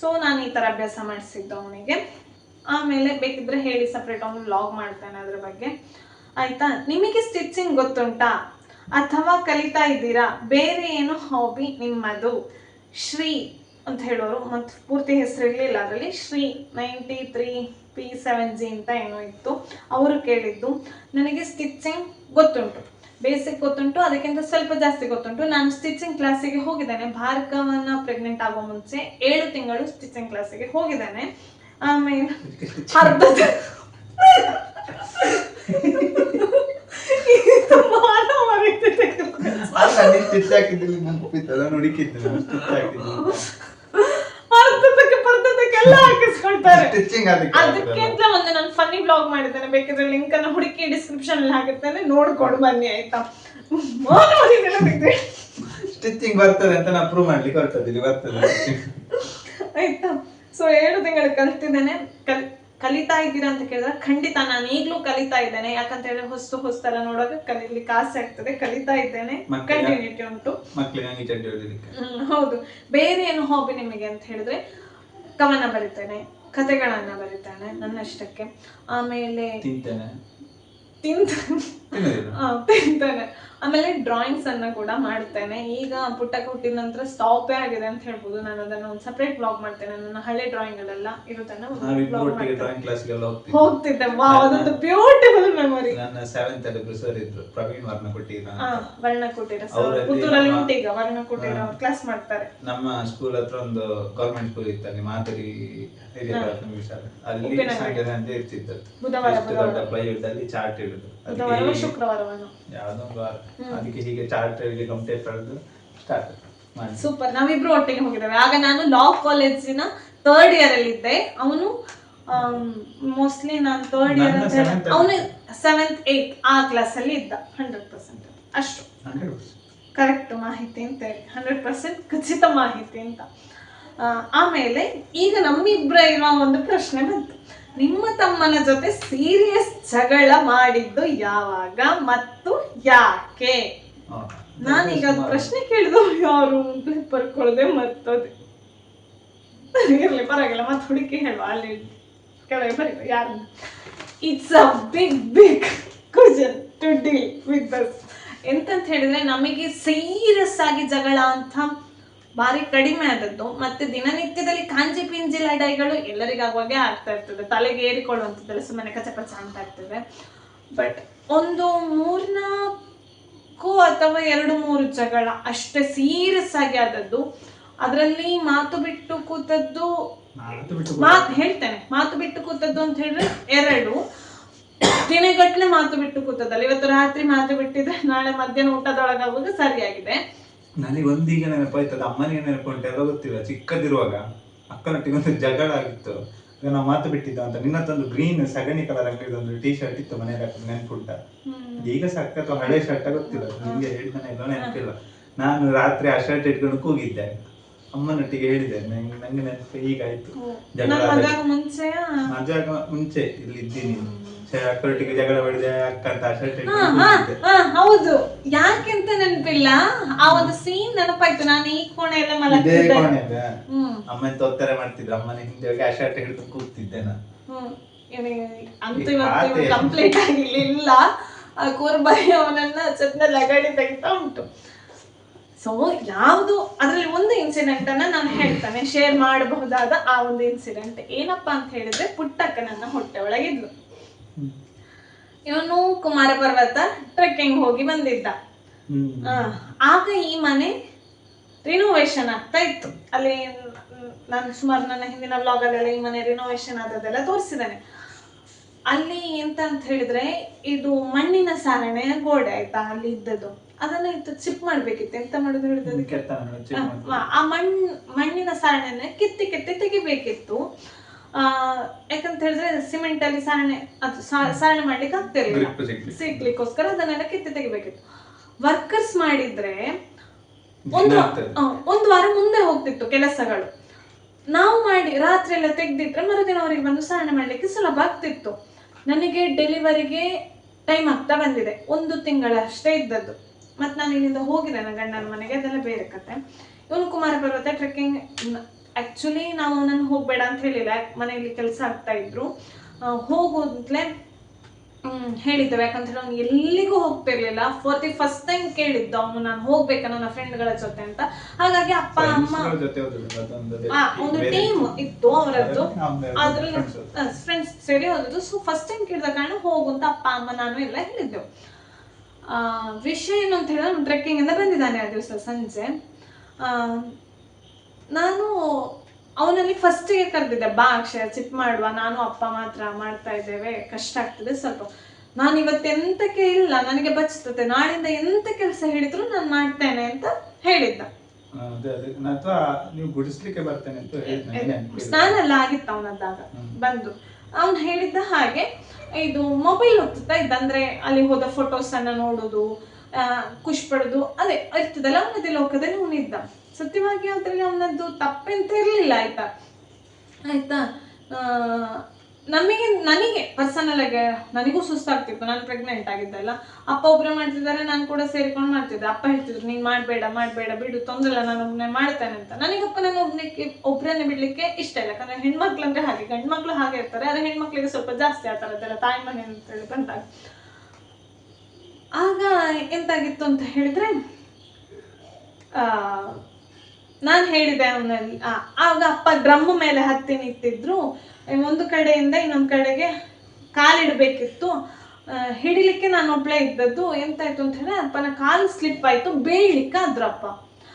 ಸೊ ನಾನು ಈ ಥರ ಅಭ್ಯಾಸ ಮಾಡಿಸಿದ್ದು ಅವನಿಗೆ. ಆಮೇಲೆ ಬೇಕಿದ್ರೆ ಹೇಳಿ ಸಪ್ರೇಟ್ ಅವನು ವ್ಲಾಗ್ ಮಾಡ್ತಾನೆ ಅದ್ರ ಬಗ್ಗೆ. ಆಯಿತಾ? ನಿಮಗೆ ಸ್ಟಿಚಿಂಗ್ ಗೊತ್ತುಂಟಾ? ಅಥವಾ ಕಲಿತಾ ಇದ್ದೀರಾ? ಬೇರೆ ಏನು ಹಾಬಿ ನಿಮ್ಮದು? ಶ್ರೀ ಅಂತ ಹೇಳೋರು. ಮತ್ತು ಪೂರ್ತಿ ಹೆಸರು ಇರಲಿಲ್ಲ. ಅದರಲ್ಲಿ Shri ninety three P seven G ಅಂತ ಏನೋ ಇತ್ತು. ಅವರು ಕೇಳಿದ್ದು. ನನಗೆ ಸ್ಟಿಚಿಂಗ್ ಗೊತ್ತುಂಟು. ಬೇಸಿಕ್ ಗೊತ್ತುಂಟು, ಅದಕ್ಕಿಂತ ಸ್ವಲ್ಪ ಜಾಸ್ತಿ ಗೊತ್ತುಂಟು. ನಾನು ಸ್ಟಿಚಿಂಗ್ ಕ್ಲಾಸಿಗೆ ಹೋಗಿದ್ದೇನೆ. ಭಾರ್ಗವನ್ನ ಪ್ರೆಗ್ನೆಂಟ್ ಆಗೋ ಮುಂಚೆ ಏಳು ತಿಂಗಳು ಸ್ಟಿಚಿಂಗ್ ಕ್ಲಾಸಿಗೆ ಹೋಗಿದ್ದೇನೆ. ಆಮೇಲೆ ಅರ್ಧ ಇದು ಮಾನವ ಮರೀತಿದೆ. ಸ್ಟಿಚ್ ಹಾಕಿದ್ದಲ್ಲಿ ನೆನಪಿತ್ತಲ್ಲ ಹುಡುಕಿದ್ದೆ ಸ್ಟಿಚ್ ಹಾಕಿದ್ದು ಅರ್ಧದಕ್ಕೆ ಬರ್ಧದಕ್ಕೆಲ್ಲ ಹಾಕಿಸ್ಕೊಳ್ತಾರೆ. ಸ್ಟಿಚಿಂಗ್ ಅದಕ್ಕೆ ಅದಕ್ಕಿಂತ ಒಂದು ನಾನು ಫನ್ನಿ ಬ್ಲಾಗ್ ಮಾಡಿದ್ದೇನೆ. ಬೇಕಿದ್ರೆ ಲಿಂಕ್ ಅನ್ನು ಹುಡುಕಿ ಡಿಸ್ಕ್ರಿಪ್ಷನ್ ಅಲ್ಲಿ ಹಾಕಿರ್ತೇನೆ. ನೋಡ್ಕೊಂಡು ಬನ್ನಿ ಆಯ್ತಾ. ಸ್ಟಿಚಿಂಗ್ ಬರ್ತದೆ ಅಂತ ನಾ ಪ್ರೂವ್ ಮಾಡ್ಲಿಕ್ಕೆ ಹೊರಟದ್ದು ಇಲ್ಲಿ ಬರ್ತದೆ. ಆಯ್ತಾ? ಸೊ ಏಳು ತಿಂಗಳು ಕಲ್ತಿದ್ದೇನೆ. ಕಲ್ ಕಲಿತಾ ಇದ್ದೀರಾ ಅಂತ ಕೇಳಿದ್ರೆ ಖಂಡಿತ ನಾನು ಈಗಲೂ ಕಲಿತಾ ಇದ್ದೇನೆ. ಯಾಕಂತ ಹೇಳಿದ್ರೆ ಹೊಸ್ತು ಹೊಸ್ತರ ನೋಡುವಾಗ ಕಲೀಲಿಕ್ಕೆ ಆಸೆ ಆಗ್ತದೆ. ಕಲಿತಾ ಇದ್ದೇನೆ? ಕಂಟಿನ್ಯೂಟಿ ಉಂಟು. ಹೌದು. ಬೇರೆ ಏನು ಹಾಬಿ ನಿಮಗೆ ಅಂತ ಹೇಳಿದ್ರೆ ಕವನ ಬರೀತಾನೆ ಕತೆಗಳನ್ನ ಬರೀತಾನೆ ನನ್ನಷ್ಟಕ್ಕೆ. ಆಮೇಲೆ ತಿಂತಾನೆ. ತಿಂತಾನೆ ತಿನ್ನೋದಿಲ್ಲ? ಆ, ತಿಂತೇನೆ. ಆಮೇಲೆ ಡ್ರಾಯಿಂಗ್ಸ್ ಅನ್ನ ಕೂಡ ಮಾಡ್ತೇನೆ. ಈಗ ಪುಟ್ಟಕ್ಕೆ ಹುಟ್ಟಿದ ನಂತರ ಸ್ಟಾಪೇ ಆಗಿದೆ ಅಂತ ಹೇಳ್ಬೋದು. ನಾನು ಅದನ್ನ ಒಂದು ಸಪ್ರೇಟ್ ಬ್ಲಾಗ್ ಮಾಡ್ತೇನೆ. ನನ್ನ ಹಳೆ ಡ್ರಾಯಿಂಗ್ ಗಳೆಲ್ಲ ಇರುತ್ತೆ ಹೋಗ್ತಿದ್ದೆ. ವಾ ಅದೊಂದು ಬ್ಯೂಟಿಫುಲ್ ಮೆಮೊರಿ ನನ್ನ ಸೆವೆಂತ್ ಅಲ್ಲಿ ಸರ್ ಇದ್ರು ಪ್ರವೀಣ್ ವರ್ಣ ಕೊಟ್ಟಿರ ಹಾ ವರ್ಣ ಕುಟೀರ ಅವರಲ್ಲಿ ಪುತ್ತೂರಲ್ಲಿ ಉಂಟು ಈಗ. ವರ್ಣ ಕುಟೀರ ಕ್ಲಾಸ್ ಮಾಡ್ತಾರೆ. ನಮ್ಮ ಸ್ಕೂಲ್ ಹತ್ರ ಒಂದು ಗೌರ್ಮೆಂಟ್ ಸ್ಕೂಲ್ ಇತ್ತು. ಅಲ್ಲಿ ಮಾದರಿ ಅಲ್ಲಿ. ಸಂಜೆ ಸಂಜೆ ಇರ್ತಿದ್ದದ್ದು. ದೊಡ್ಡ ಬುಧವಾರ ಅಲ್ಲಿ ಚಾರ್ಟ್ ಇಡುದು. ಶುಕ್ರವಾರವನ್ನು ಯಾವ್ದೋ ಒಂದು ವಾರ. ಅದಕ್ಕೆ ಹೀಗೆ ಚಾರ್ಟ್ ಪಡೆದು ಸ್ಟಾರ್ಟ್ ಮಾಡಿ. ಸೂಪರ್ ನಾವಿಬ್ರು ಒಟ್ಟಿಗೆ ಹೋಗಿದ್ದೇವೆ. ಆಗ ನಾನು ಲಾ ಕಾಲೇಜಿನ ಥರ್ಡ್ ಇಯರ್ ಅಲ್ಲಿ ಇದ್ದೆ. ಅವನು ಮೋಸ್ಟ್ಲಿ ನಾನು ಥರ್ಡ್ ಇಯರ್ ಅಂತ ಅವನು ಸೆವೆಂತ್ ಏಯ್ತ್ ಆ ಕ್ಲಾಸ್ ಅಲ್ಲಿ ಇದ್ದ. ಹಂಡ್ರೆಡ್ ಪರ್ಸೆಂಟ್ ಅಷ್ಟು. ಕರೆಕ್ಟ್ ಮಾಹಿತಿ ಅಂತ ಹೇಳಿ. ಹಂಡ್ರೆಡ್ ಪರ್ಸೆಂಟ್ ಖಚಿತ ಮಾಹಿತಿ ಅಂತ. ಆಮೇಲೆ ಈಗ ನಮ್ಮಿಬ್ಬರ ಇರೋ ಒಂದು ಪ್ರಶ್ನೆ ಬಂತು. ನಿಮ್ಮ ತಮ್ಮನ ಜೊತೆ ಸೀರಿಯಸ್ ಜಗಳ ಮಾಡಿದ್ದು ಯಾವಾಗ ಮತ್ತು ಯಾಕೆ? ನಾನೀಗ ಅದು ಪ್ರಶ್ನೆ ಕೇಳಿದ್ರು ಯಾರು ಅಂತ ಬರ್ಕೊಳ್ಳದೆ ಮತ್ತದೆ ಇರ್ಲಿ ಪರವಾಗಿಲ್ಲ ಮತ್ತೆ ಹುಡುಕಿ ಹೇಳುವ ಅಲ್ಲಿ ಕೆಳಗೆ ಬರೀ ಯಾರು? It's a big big question to deal with this ಎಂತಂತ ಹೇಳಿದ್ರೆ ನಮಗೆ ಸೀರಿಯಸ್ ಆಗಿ ಜಗಳ ಅಂತ ಭಾರಿ ಕಡಿಮೆ ಆದದ್ದು. ಮತ್ತೆ ದಿನನಿತ್ಯದಲ್ಲಿ ಕಾಂಜಿ ಪಿಂಜಿ ಲಡಾಯಿಗಳು ಎಲ್ಲರಿಗಾಗುವಾಗೆ ಆಗ್ತಾ ಇರ್ತದೆ. ತಲೆಗೆ ಏರಿಕೊಳ್ಳುವಂಥದ್ದೆಲ್ಲ ಸುಮ್ಮನೆ ಕಚ ಕಚ ಅಂತ ಇರ್ತದೆ ಬಟ್ ಒಂದು ಮೂರ್ನಾಲ್ಕು ಅಥವಾ ಎರಡು ಮೂರು ಜಗಳ ಅಷ್ಟೇ ಸೀರಿಯಸ್ ಆಗಿ ಆದದ್ದು. ಅದರಲ್ಲಿ ಮಾತು ಬಿಟ್ಟು ಕೂತದ್ದು ಮಾತು ಹೇಳ್ತೇನೆ. ಮಾತು ಬಿಟ್ಟು ಕೂತದ್ದು ಅಂತ ಹೇಳಿದ್ರೆ ಎರಡು. ದಿನಗಟ್ಟಲೆ ಮಾತು ಬಿಟ್ಟು ಕೂತದಲ್ಲ ಇವತ್ತು ರಾತ್ರಿ ಮಾತು ಬಿಟ್ಟಿದ್ರೆ ನಾಳೆ ಮಧ್ಯಾಹ್ನ ಊಟದೊಳಗಾಗುವುದು ಸರಿಯಾಗಿದೆ. ನನಗೆ ಒಂದೀಗ ಅದು ಅಮ್ಮನಿಗೆ ನೆನಪುಂಟು ಎಲ್ಲ ಗೊತ್ತಿಲ್ಲ ಚಿಕ್ಕದಿರುವಾಗ ಅಕ್ಕನೊಟ್ಟಿಗೆ ಒಂದು ಜಗಳ ಆಗಿತ್ತು. ಈಗ ನಾವು ಮಾತು ಬಿಟ್ಟಿದ್ದ ಅಂತ ನಿನ್ನತ್ತೊಂದು ಗ್ರೀನ್ ಸಗಣಿ ಕಲರ್ ಒಂದು ಟೀ ಶರ್ಟ್ ಇತ್ತು ಮನೆಯಲ್ಲಿ ಹಾಕೊಂಡು ನೆನಪುಂಟ? ಈಗ ಅಥವಾ ಹಳೆ ಶರ್ಟ್ ಗೊತ್ತಿಲ್ಲ ನಿಮ್ಗೆ ಹೇಳ್ತಾನೆ ಇಲ್ಲ ನೆನಪಿಲ್ಲ. ನಾನು ರಾತ್ರಿ ಆ ಶರ್ಟ್ ಇಟ್ಕೊಂಡು ಕೂಗಿದ್ದೆ. ಅಮ್ಮನೊಟ್ಟಿಗೆ ಹೇಳಿದೆ ನಂಗೆ ನಂಗೆ ನೆನಪು ಜಗಳ. ಮಗ ಮುಂಚೆ ಮಜಾಗ ಮುಂಚೆ ಇಲ್ಲಿ ಇದ್ದೀನಿ ಜಗಳ ಅಕ್ಕ ಅಂತ ಹಾ, ಹಾ, ಹಾ, ಹೌದು. ಯಾಕೆಂತ ನೆನಪಿಲ್ಲ? ಆ ಒಂದು ಸೀನ್ ನೆನಪಾಯ್ತು. ನಾನು ಈ ಕೋಣೆ ಎಲ್ಲ ಇದೇ ಮಲಗ್ತಿದ್ದೆ ಕೋಣೆಗ ಹ್ಮ್. ಅಮ್ಮ ಎಂತ ಒತ್ತಾರೆ ಮಾಡ್ತಿದ್ರು. ಅಮ್ಮನ ಹಿಂದೆ ಹೋಗಿ ಆ ಶರ್ಟ್ ಹಿಡಿದು ಕೂಗ್ತಿದ್ದೆ ನಾನು. ಹ್ಮ್. ಇವ್ನಿಗೆ ಅಂತೂ ಇವತ್ತು ಖಾತೆ. ಕಂಪ್ಲೀಟ್ ಆಗಿರ್ಲಿಲ್ಲ. ಆ ಕೂರ್ಬಾಯಿ ಅವನನ್ನ ಚತ್ನ ಲಗಾಡಿ ತೆಗಿತಾ ಉಂಟು. ಸೊ ಯಾವುದು ಅದರಲ್ಲಿ ಒಂದು ಇನ್ಸಿಡೆಂಟ್ ಅನ್ನ ನಾನು ಹೇಳ್ತಾನೆ. ಶೇರ್ ಮಾಡಬಹುದಾದ ಆ ಒಂದು ಇನ್ಸಿಡೆಂಟ್ ಏನಪ್ಪಾ ಅಂತ ಹೇಳಿದ್ರೆ ಪುಟ್ಟಕ್ಕ ನನ್ನ ಹೊಟ್ಟೆ ಒಳಗಿದ್ಲು. ಇವನು ಕುಮಾರ ಪರ್ವತ ಟ್ರೆಕ್ಕಿಂಗ್ ಹೋಗಿ ಬಂದಿದ್ದ. ಆಗ ಈ ಮನೆ ರಿನೋವೇಷನ್ ಆಗ್ತಾ ಇತ್ತು. ಅಲ್ಲಿ ನಾನು ಸುಮಾರು ನನ್ನ ಹಿಂದಿನ ವ್ಲಾಗಲ್ಲೆಲ್ಲ ಈ ಮನೆ ರಿನೋವೇಷನ್ ಆದದೆಲ್ಲ ತೋರಿಸಿದ್ದೇನೆ. ಅಲ್ಲಿ ಎಂತ ಅಂತ ಹೇಳಿದ್ರೆ ಇದು ಮಣ್ಣಿನ ಸಾರಣೆಯ ಗೋಡೆ ಆಯ್ತಾ ಅಲ್ಲಿ ಇದ್ದದ್ದು. ಅದನ್ನ ಇತ್ತು ಚಿಪ್ ಮಾಡ್ಬೇಕಿತ್ತು. ಎಂತ ಮಾಡುದು ಹೇಳಿದ್ರೆ ಆ- ಮಣ್ಣು ಮಣ್ ಮಣ್ಣಿನ ಸಾರಣೆನ ಕಿತ್ತಿ ಕಿತ್ತಿ ತೆಗಿಬೇಕಿತ್ತು. ಯಾಕಂತ ಹೇಳಿದ್ರೆ ಸಿಮೆಂಟ್ ಅಲ್ಲಿ ಸಾರಣೆ ಅದು ಸಾರಣೆ ಮಾಡ್ಲಿಕ್ಕೆ ಆಗ್ತಿರ್ಲಿಲ್ಲ. ಸಿಗ್ಲಿಕ್ಕೋಸ್ಕರ ಅದನ್ನೆಲ್ಲ ಕಿತ್ತಿ ತೆಗಿಬೇಕಿತ್ತು. ವರ್ಕರ್ಸ್ ಮಾಡಿದ್ರೆ ಒಂದು ಒಂದು ವಾರ ಮುಂದೆ ಹೋಗ್ತಿತ್ತು ಕೆಲಸಗಳು. ನಾವು ಮಾಡಿ ರಾತ್ರಿ ಎಲ್ಲ ತೆಗ್ದಿಟ್ರೆ ಮರುದಿನ ಅವರಿಗೆ ಬಂದು ಸಾರಣೆ ಮಾಡ್ಲಿಕ್ಕೆ ಸುಲಭ ಆಗ್ತಿತ್ತು. ನನಗೆ ಡೆಲಿವರಿಗೆ ಟೈಮ್ ಆಗ್ತಾ ಬಂದಿದೆ. ಒಂದು ತಿಂಗಳಷ್ಟೇ ಇದ್ದದ್ದು. ಮತ್ತೆ ನಾನು ಇಲ್ಲಿಂದ ಹೋಗಿದ್ದೆ ನನ್ನ ಗಂಡನ ಮನೆಗೆ. ಅದೆಲ್ಲ ಬೇರೆ ಕತೆ. ಇವನು ಕುಮಾರ ಪರ್ವತ ಟ್ರೆಕ್ಕಿಂಗ್ ಆಕ್ಚುಲಿ ನಾವು ಅವನನ್ನು ಹೋಗಬೇಡ ಅಂತ ಹೇಳಿಲ್ಲ ಮನೆಯಲ್ಲಿ ಕೆಲಸ ಆಗ್ತಾ ಇದ್ರು. ಹೋಗುವಂತ್ಲೆ ಹೋಗು ಅಂತಲೇ ಹ್ಮ್ ಹೇಳಿದ್ದೆವು. ಹೇಳಿ ಅವ್ನು ಎಲ್ಲಿಗೂ ಹೋಗ್ತಿರ್ಲಿಲ್ಲ. ಫಾರ್ ದಿ ಫಸ್ಟ್ ಟೈಮ್ ಕೇಳಿದ್ದ ಅವನು ನಾನು ಹೋಗ್ಬೇಕು ನನ್ನ ಫ್ರೆಂಡ್ಗಳ ಜೊತೆ ಅಂತ. ಹಾಗಾಗಿ ಅಪ್ಪ ಅಮ್ಮ ಒಂದು ಟೀಮ್ ಇತ್ತು. ಅವರದ್ದು. ಅದ್ರಲ್ಲಿ. ಫ್ರೆಂಡ್ಸ್ ಸೇರಿ ಹೋದದ್ದು. ಸೊ ಫಸ್ಟ್ ಟೈಮ್ ಕೇಳಿದ ಕಾರಣ ಹೋಗು ಅಂತ ಅಪ್ಪ ಅಮ್ಮ ನಾನು ಎಲ್ಲ ಹೇಳಿದ್ದೆವು. ಆ, ವಿಷಯ ಏನು ಅಂತ ಹೇಳಿದ್ರೆ ಟ್ರೆಕ್ಕಿಂಗ್ ಇಂದ ಬಂದಿದ್ದಾನೆ ಆ ದಿವಸ ಸಂಜೆ. ಆ, ನಾನು ಅವನಲ್ಲಿ ಫಸ್ಟಿಗೆ ಕರೆದಿದ್ದೆ ಬಾ ಅಕ್ಷಯ ಚಿಪ್ ಮಾಡುವ ನಾನು ಅಪ್ಪ ಮಾತ್ರ ಮಾಡ್ತಾ ಇದ್ದೇವೆ ಕಷ್ಟ ಆಗ್ತದೆ ಸ್ವಲ್ಪ. ನಾನು ಇವತ್ತು ಎಂತಕ್ಕೆ ಇಲ್ಲ ನನಗೆ ಬಚ್ತದೆ ನಾಳಿಂದ ಎಂತ ಕೆಲಸ ಹೇಳಿದ್ರು ನಾನು ಮಾಡ್ತೇನೆ ಅಂತ ಹೇಳಿದ್ದ. ನೀವು ಗುಡಿಸ್ಲಿಕ್ಕೆ ಬರ್ತೇನೆ ಅಂತ ಸ್ನಾನ ಎಲ್ಲ ಆಗಿತ್ತು ಅವನದ್ದಾಗ. ಬಂದು. ಅವನು ಹೇಳಿದ್ದ ಹಾಗೆ ಇದು ಮೊಬೈಲ್ ಹೋಗ್ತಾ ಇದ್ದ ಅಂದ್ರೆ ಅಲ್ಲಿ ಹೋದ ಫೋಟೋಸ್ ಅನ್ನ ನೋಡುದು ಖುಷಿ ಪಡೋದು ಅದೇ ಇರ್ತದಲ್ಲ ಅವನದೇ ಲೋಕದಲ್ಲಿ ಅವನಿದ್ದ. ಸತ್ಯವಾಗಿ ಅದ್ರಲ್ಲಿ ಅವನದ್ದು ತಪ್ಪೆಂತ ಇರಲಿಲ್ಲ, ಆಯ್ತಾ? ಆಯ್ತಾ? ನಮಗೆ, ನನಗೆ ಪರ್ಸನಲ್ ಆಗಿ, ನನಗೂ ಸುಸ್ತಾಗ್ತಿತ್ತು, ನಾನು ಪ್ರೆಗ್ನೆಂಟ್ ಆಗಿದ್ದಲ್ಲ ಅಪ್ಪ ಒಬ್ಬರೇ ಮಾಡ್ತಿದ್ದಾರೆ, ನಾನು ಕೂಡ ಸೇರಿಕೊಂಡು ಮಾಡ್ತಿದ್ದೆ. ಅಪ್ಪ ಹೇಳ್ತಿದ್ರು, ನೀನು ಮಾಡಬೇಡ ಮಾಡಬೇಡ, ಬಿಡು, ತೊಂದ್ರೆ ಇಲ್ಲ, ನಾನು ಒಬ್ಬನೇ ಮಾಡ್ತೇನೆ ಅಂತ. ನನಗಪ್ಪ ನಾನು ಒಬ್ನಿಗೆ ಒಬ್ಬರನ್ನೇ ಬಿಡ್ಲಿಕ್ಕೆ ಇಷ್ಟ ಇಲ್ಲ. ಯಾಕಂದರೆ ಹೆಣ್ಮಕ್ಳು ಅಂದ್ರೆ ಹಾಗೆ, ಗಂಡ್ಮಕ್ಳು ಹಾಗೆ ಇರ್ತಾರೆ ಅದೇ ಹೆಣ್ಮಕ್ಳಿಗೆ ಸ್ವಲ್ಪ ಜಾಸ್ತಿ ಆ ಥರದ್ದೆಲ್ಲ ತಾಯಿ ಮನೆ ಅಂತ ಹೇಳಿ ಬಂದಾಗ. ಆಗ ಎಂತಾಗಿತ್ತು ಅಂತ ಹೇಳಿದ್ರೆ ನಾನು ಹೇಳಿದೆ ಅವನಲ್ಲಿ. ಆಗ ಅಪ್ಪ ಡ್ರಮ್ ಮೇಲೆ ಹತ್ತಿ ನಿಂತಿದ್ರು. ಒಂದು ಕಡೆಯಿಂದ ಇನ್ನೊಂದು ಕಡೆಗೆ ಕಾಲಿಡಬೇಕಿತ್ತು. ಹಿಡಿಲಿಕ್ಕೆ ನಾನು ಒಬ್ಳೆ ಇದ್ದದ್ದು. ಎಂತಾಯ್ತು ಅಂತ ಹೇಳಿದ್ರೆ ಅಪ್ಪನ ಕಾಲು ಸ್ಲಿಪ್ ಆಯ್ತು. ಬೀಳ್ಲಿಕ್ಕೆ ಆದ್ರು ಅಪ್ಪ.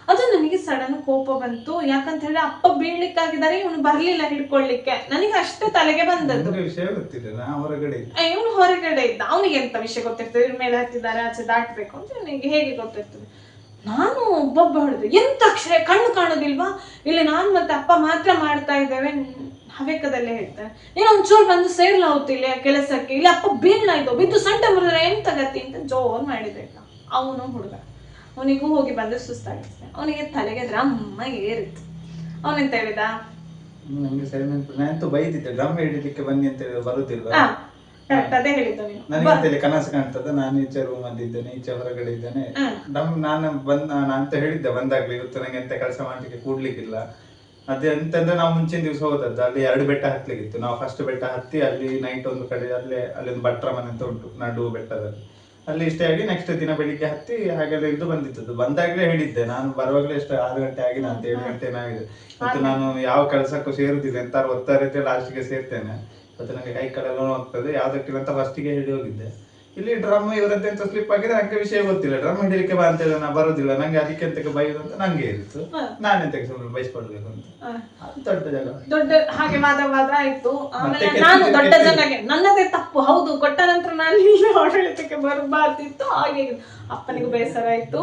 ಅದು ನನಗೆ ಸಡನ್ ಕೋಪ ಬಂತು. ಯಾಕಂತ ಹೇಳಿದ್ರೆ ಅಪ್ಪ ಬೀಳ್ಲಿಕ್ಕಾಗಿದ್ದಾರೆ ಇವನು ಬರ್ಲಿಲ್ಲ ಹಿಡ್ಕೊಳ್ಳಿಕ್ಕೆ ನನಗೆ ಅಷ್ಟೇ ತಲೆಗೆ ಬಂದದ್ದು. ವಿಷಯ ಗೊತ್ತಿಲ್ಲ ಹೊರಗಡೆ ಇವನು ಹೊರಗಡೆ ಇದ್ದ. ಅವನಿಗೆ ಎಂತ ವಿಷಯ ಗೊತ್ತಿರ್ತದೆ? ಇವ್ರ ಮೇಲೆ ಹತ್ತಿದ್ದಾರೆ ಆಚೆ ದಾಟಬೇಕು ಅಂತ ಇವನಿಗೆ ಹೇಗೆ ಗೊತ್ತಿರ್ತದೆ? ನಾನು ಒಬ್ಬೊಬ್ಬ ಹೊಡೆದು ಎಂತ ಅಕ್ಷರ ಕಣ್ಣು ಕಾಣೋದಿಲ್ವಾ? ಇಲ್ಲ ನಾನು ಮತ್ತೆ ಅಪ್ಪ ಮಾತ್ರ ಮಾಡ್ತಾ ಇದ್ದೇವೆ ಹವೆಕದಲ್ಲೇ ಹೇಳ್ತಾರೆ. ನೀನು ಒಂಚೂರು ಬಂದು ಸೇರ್ಲ ಹೋಗ್ತಿಲ್ಲ ಕೆಲಸಕ್ಕೆ? ಇಲ್ಲ ಅಪ್ಪ ಬೀಳ್ನಾಯ್ತು ಬಿದ್ದು ಸಂಟ ಮುರಿದ್ರೆ ಎಂತ ಗತಿ ಅಂತ ಜೋರ್ ಮಾಡಿದೆ ಅವನು ಹುಡುಗ. ಅವನಿಗೂ ಹೋಗಿ ಬಂದು ಸುಸ್ತಾಗಿಸ್ತಾನೆ ಅವನಿಗೆ ತಲೆಗೆ ರಮ್ಮ ಏರಿತ್ತು. ಅವನೆಂತ ಹೇಳಿದ? ನಂಗೆ ಸರಿ ನೆನಪು ಬೈದಿದ್ದೆ ಡ್ರಮ್ ಹಿಡಿಲಿಕ್ಕೆ ಬನ್ನಿ ಅಂತ ಹೇಳಿ ಬರುದಿಲ್ವಾ? ಕರೆಕ್ಟ್ ಅದೇ ಹೇಳಿದ್ದು ನೀನು ನನಗೆ ಕನಸು ಕಾಣ್ತದ. ನಾನು ಈಚೆ ರೂಮ್ ಅಲ್ಲಿ ಇದ್ದೇನೆ ಈಚೆ ಹೊರಗಡೆ ಇದ್ದೇನೆ. ನಮ್ ನಾನು ಬಂದ್ ನಾನು ಅಂತ ಹೇಳಿದ್ದೆ ಬಂದಾಗ್ಲಿ ಇವತ್ತು ನಂಗೆ ಎಂತ ಕೆಲಸ ಮಾಡ್ಲಿಕ್ಕೆ ಕೂಡ್ಲಿಕ್ಕಿಲ್ಲ. ಅದೇ ಎಂತಂದ್ರೆ ನಾವು ಮುಂಚಿನ ದಿವಸ ಹೋದದ್ದು ಅಲ್ಲಿ ಎರಡು ಬೆಟ್ಟ ಹತ್ಲಿಕ್ಕಿತ್ತು ನಾವು ಫಸ್ಟ್ ಬೆಟ್ಟ ಹತ್ತಿ ಅಲ್ಲಿ ನೈಟ್ ಒಂದು ಕಡೆ ಅಲ್ಲೇ ಅಲ್ಲಿ ಒಂದು ಭಟ್ರ ಮನೆ ಅಂತ ಉಂಟು ನಡು ಬೆಟ್ಟದಲ್ಲಿ. ಅಲ್ಲಿ ಇಷ್ಟೇ ಆಗಿ ನೆಕ್ಸ್ಟ್ ದಿನ ಬೆಳಿಗ್ಗೆ ಹತ್ತಿ ಹಾಗೆಲ್ಲ ಇದ್ದು ಬಂದಿತ್ತು ಬಂದಾಗಲೇ ಹೇಳಿದ್ದೆ ನಾನು ಬರುವಾಗಲೇ ಎಷ್ಟು ಆರು ಗಂಟೆ ಆಗಿ ಅಂತ ಏಳು ಗಂಟೆ ಏನಾಗಿದೆ. ಮತ್ತು ನಾನು ಯಾವ ಕೆಲಸಕ್ಕೂ ಸೇರುದಿಲ್ಲ ಎಂತಾರು ಒತ್ತಾರೆ ಲಾಸ್ಟಿಗೆ ಸೇರ್ತೇನೆ. ಮತ್ತೆ ನನಗೆ ಕೈ ಕಡೆ ನೋವು ಆಗ್ತದೆ ಯಾವುದಕ್ಕಿಂತ ಅಂತ ಫಸ್ಟಿಗೆ ಹೇಳಿ ಹೋಗಿದ್ದೆ. ಇಲ್ಲಿ ಡ್ರಮ್ ಇವರಂತೆ ಎಂತ ಸ್ಲಿಪ್ ಆಗಿದೆ ನನಗೆ ವಿಷಯ ಗೊತ್ತಿಲ್ಲ. ಡ್ರಮ್ ಹಿಡಿಲಿಕ್ಕೆ ಬಾ ಅಂತ ಹೇಳಿ ನಾನು ಬರೋದಿಲ್ಲ. ನಂಗೆ ಅದಕ್ಕೆ ಎಂತಕ್ಕೆ ಬೈಯೋದು ಅಂತ ನಂಗೆ ಇತ್ತು ನಾನೆಂತ ಸ್ವಲ್ಪ ಸುಮ್ಮನೆ ಬಯಸ್ಕೊಳ್ಬೇಕು ಅಂತ. ದೊಡ್ಡ ಜಾಗ. ದೊಡ್ಡ ಹಾಗೆ ಮಾತಾಡ ಮಾತ್ರ ಆಯ್ತು. ಆಮೇಲೆ ನಾನು ದೊಡ್ಡ ಜನಕ್ಕೆ ಜನಗೆ ನನ್ನದೇ ತಪ್ಪು. ಹೌದು ಕೊಟ್ಟ ನಂತರ ನಾನು ಇಲ್ಲಿ ಆಡಳಿತಕ್ಕೆ ಬರಬಾರ್ದಿತ್ತು. ಹಾಗೆ ಅಪ್ಪನಿಗೂ ಬೇಸರ ಆಯ್ತು.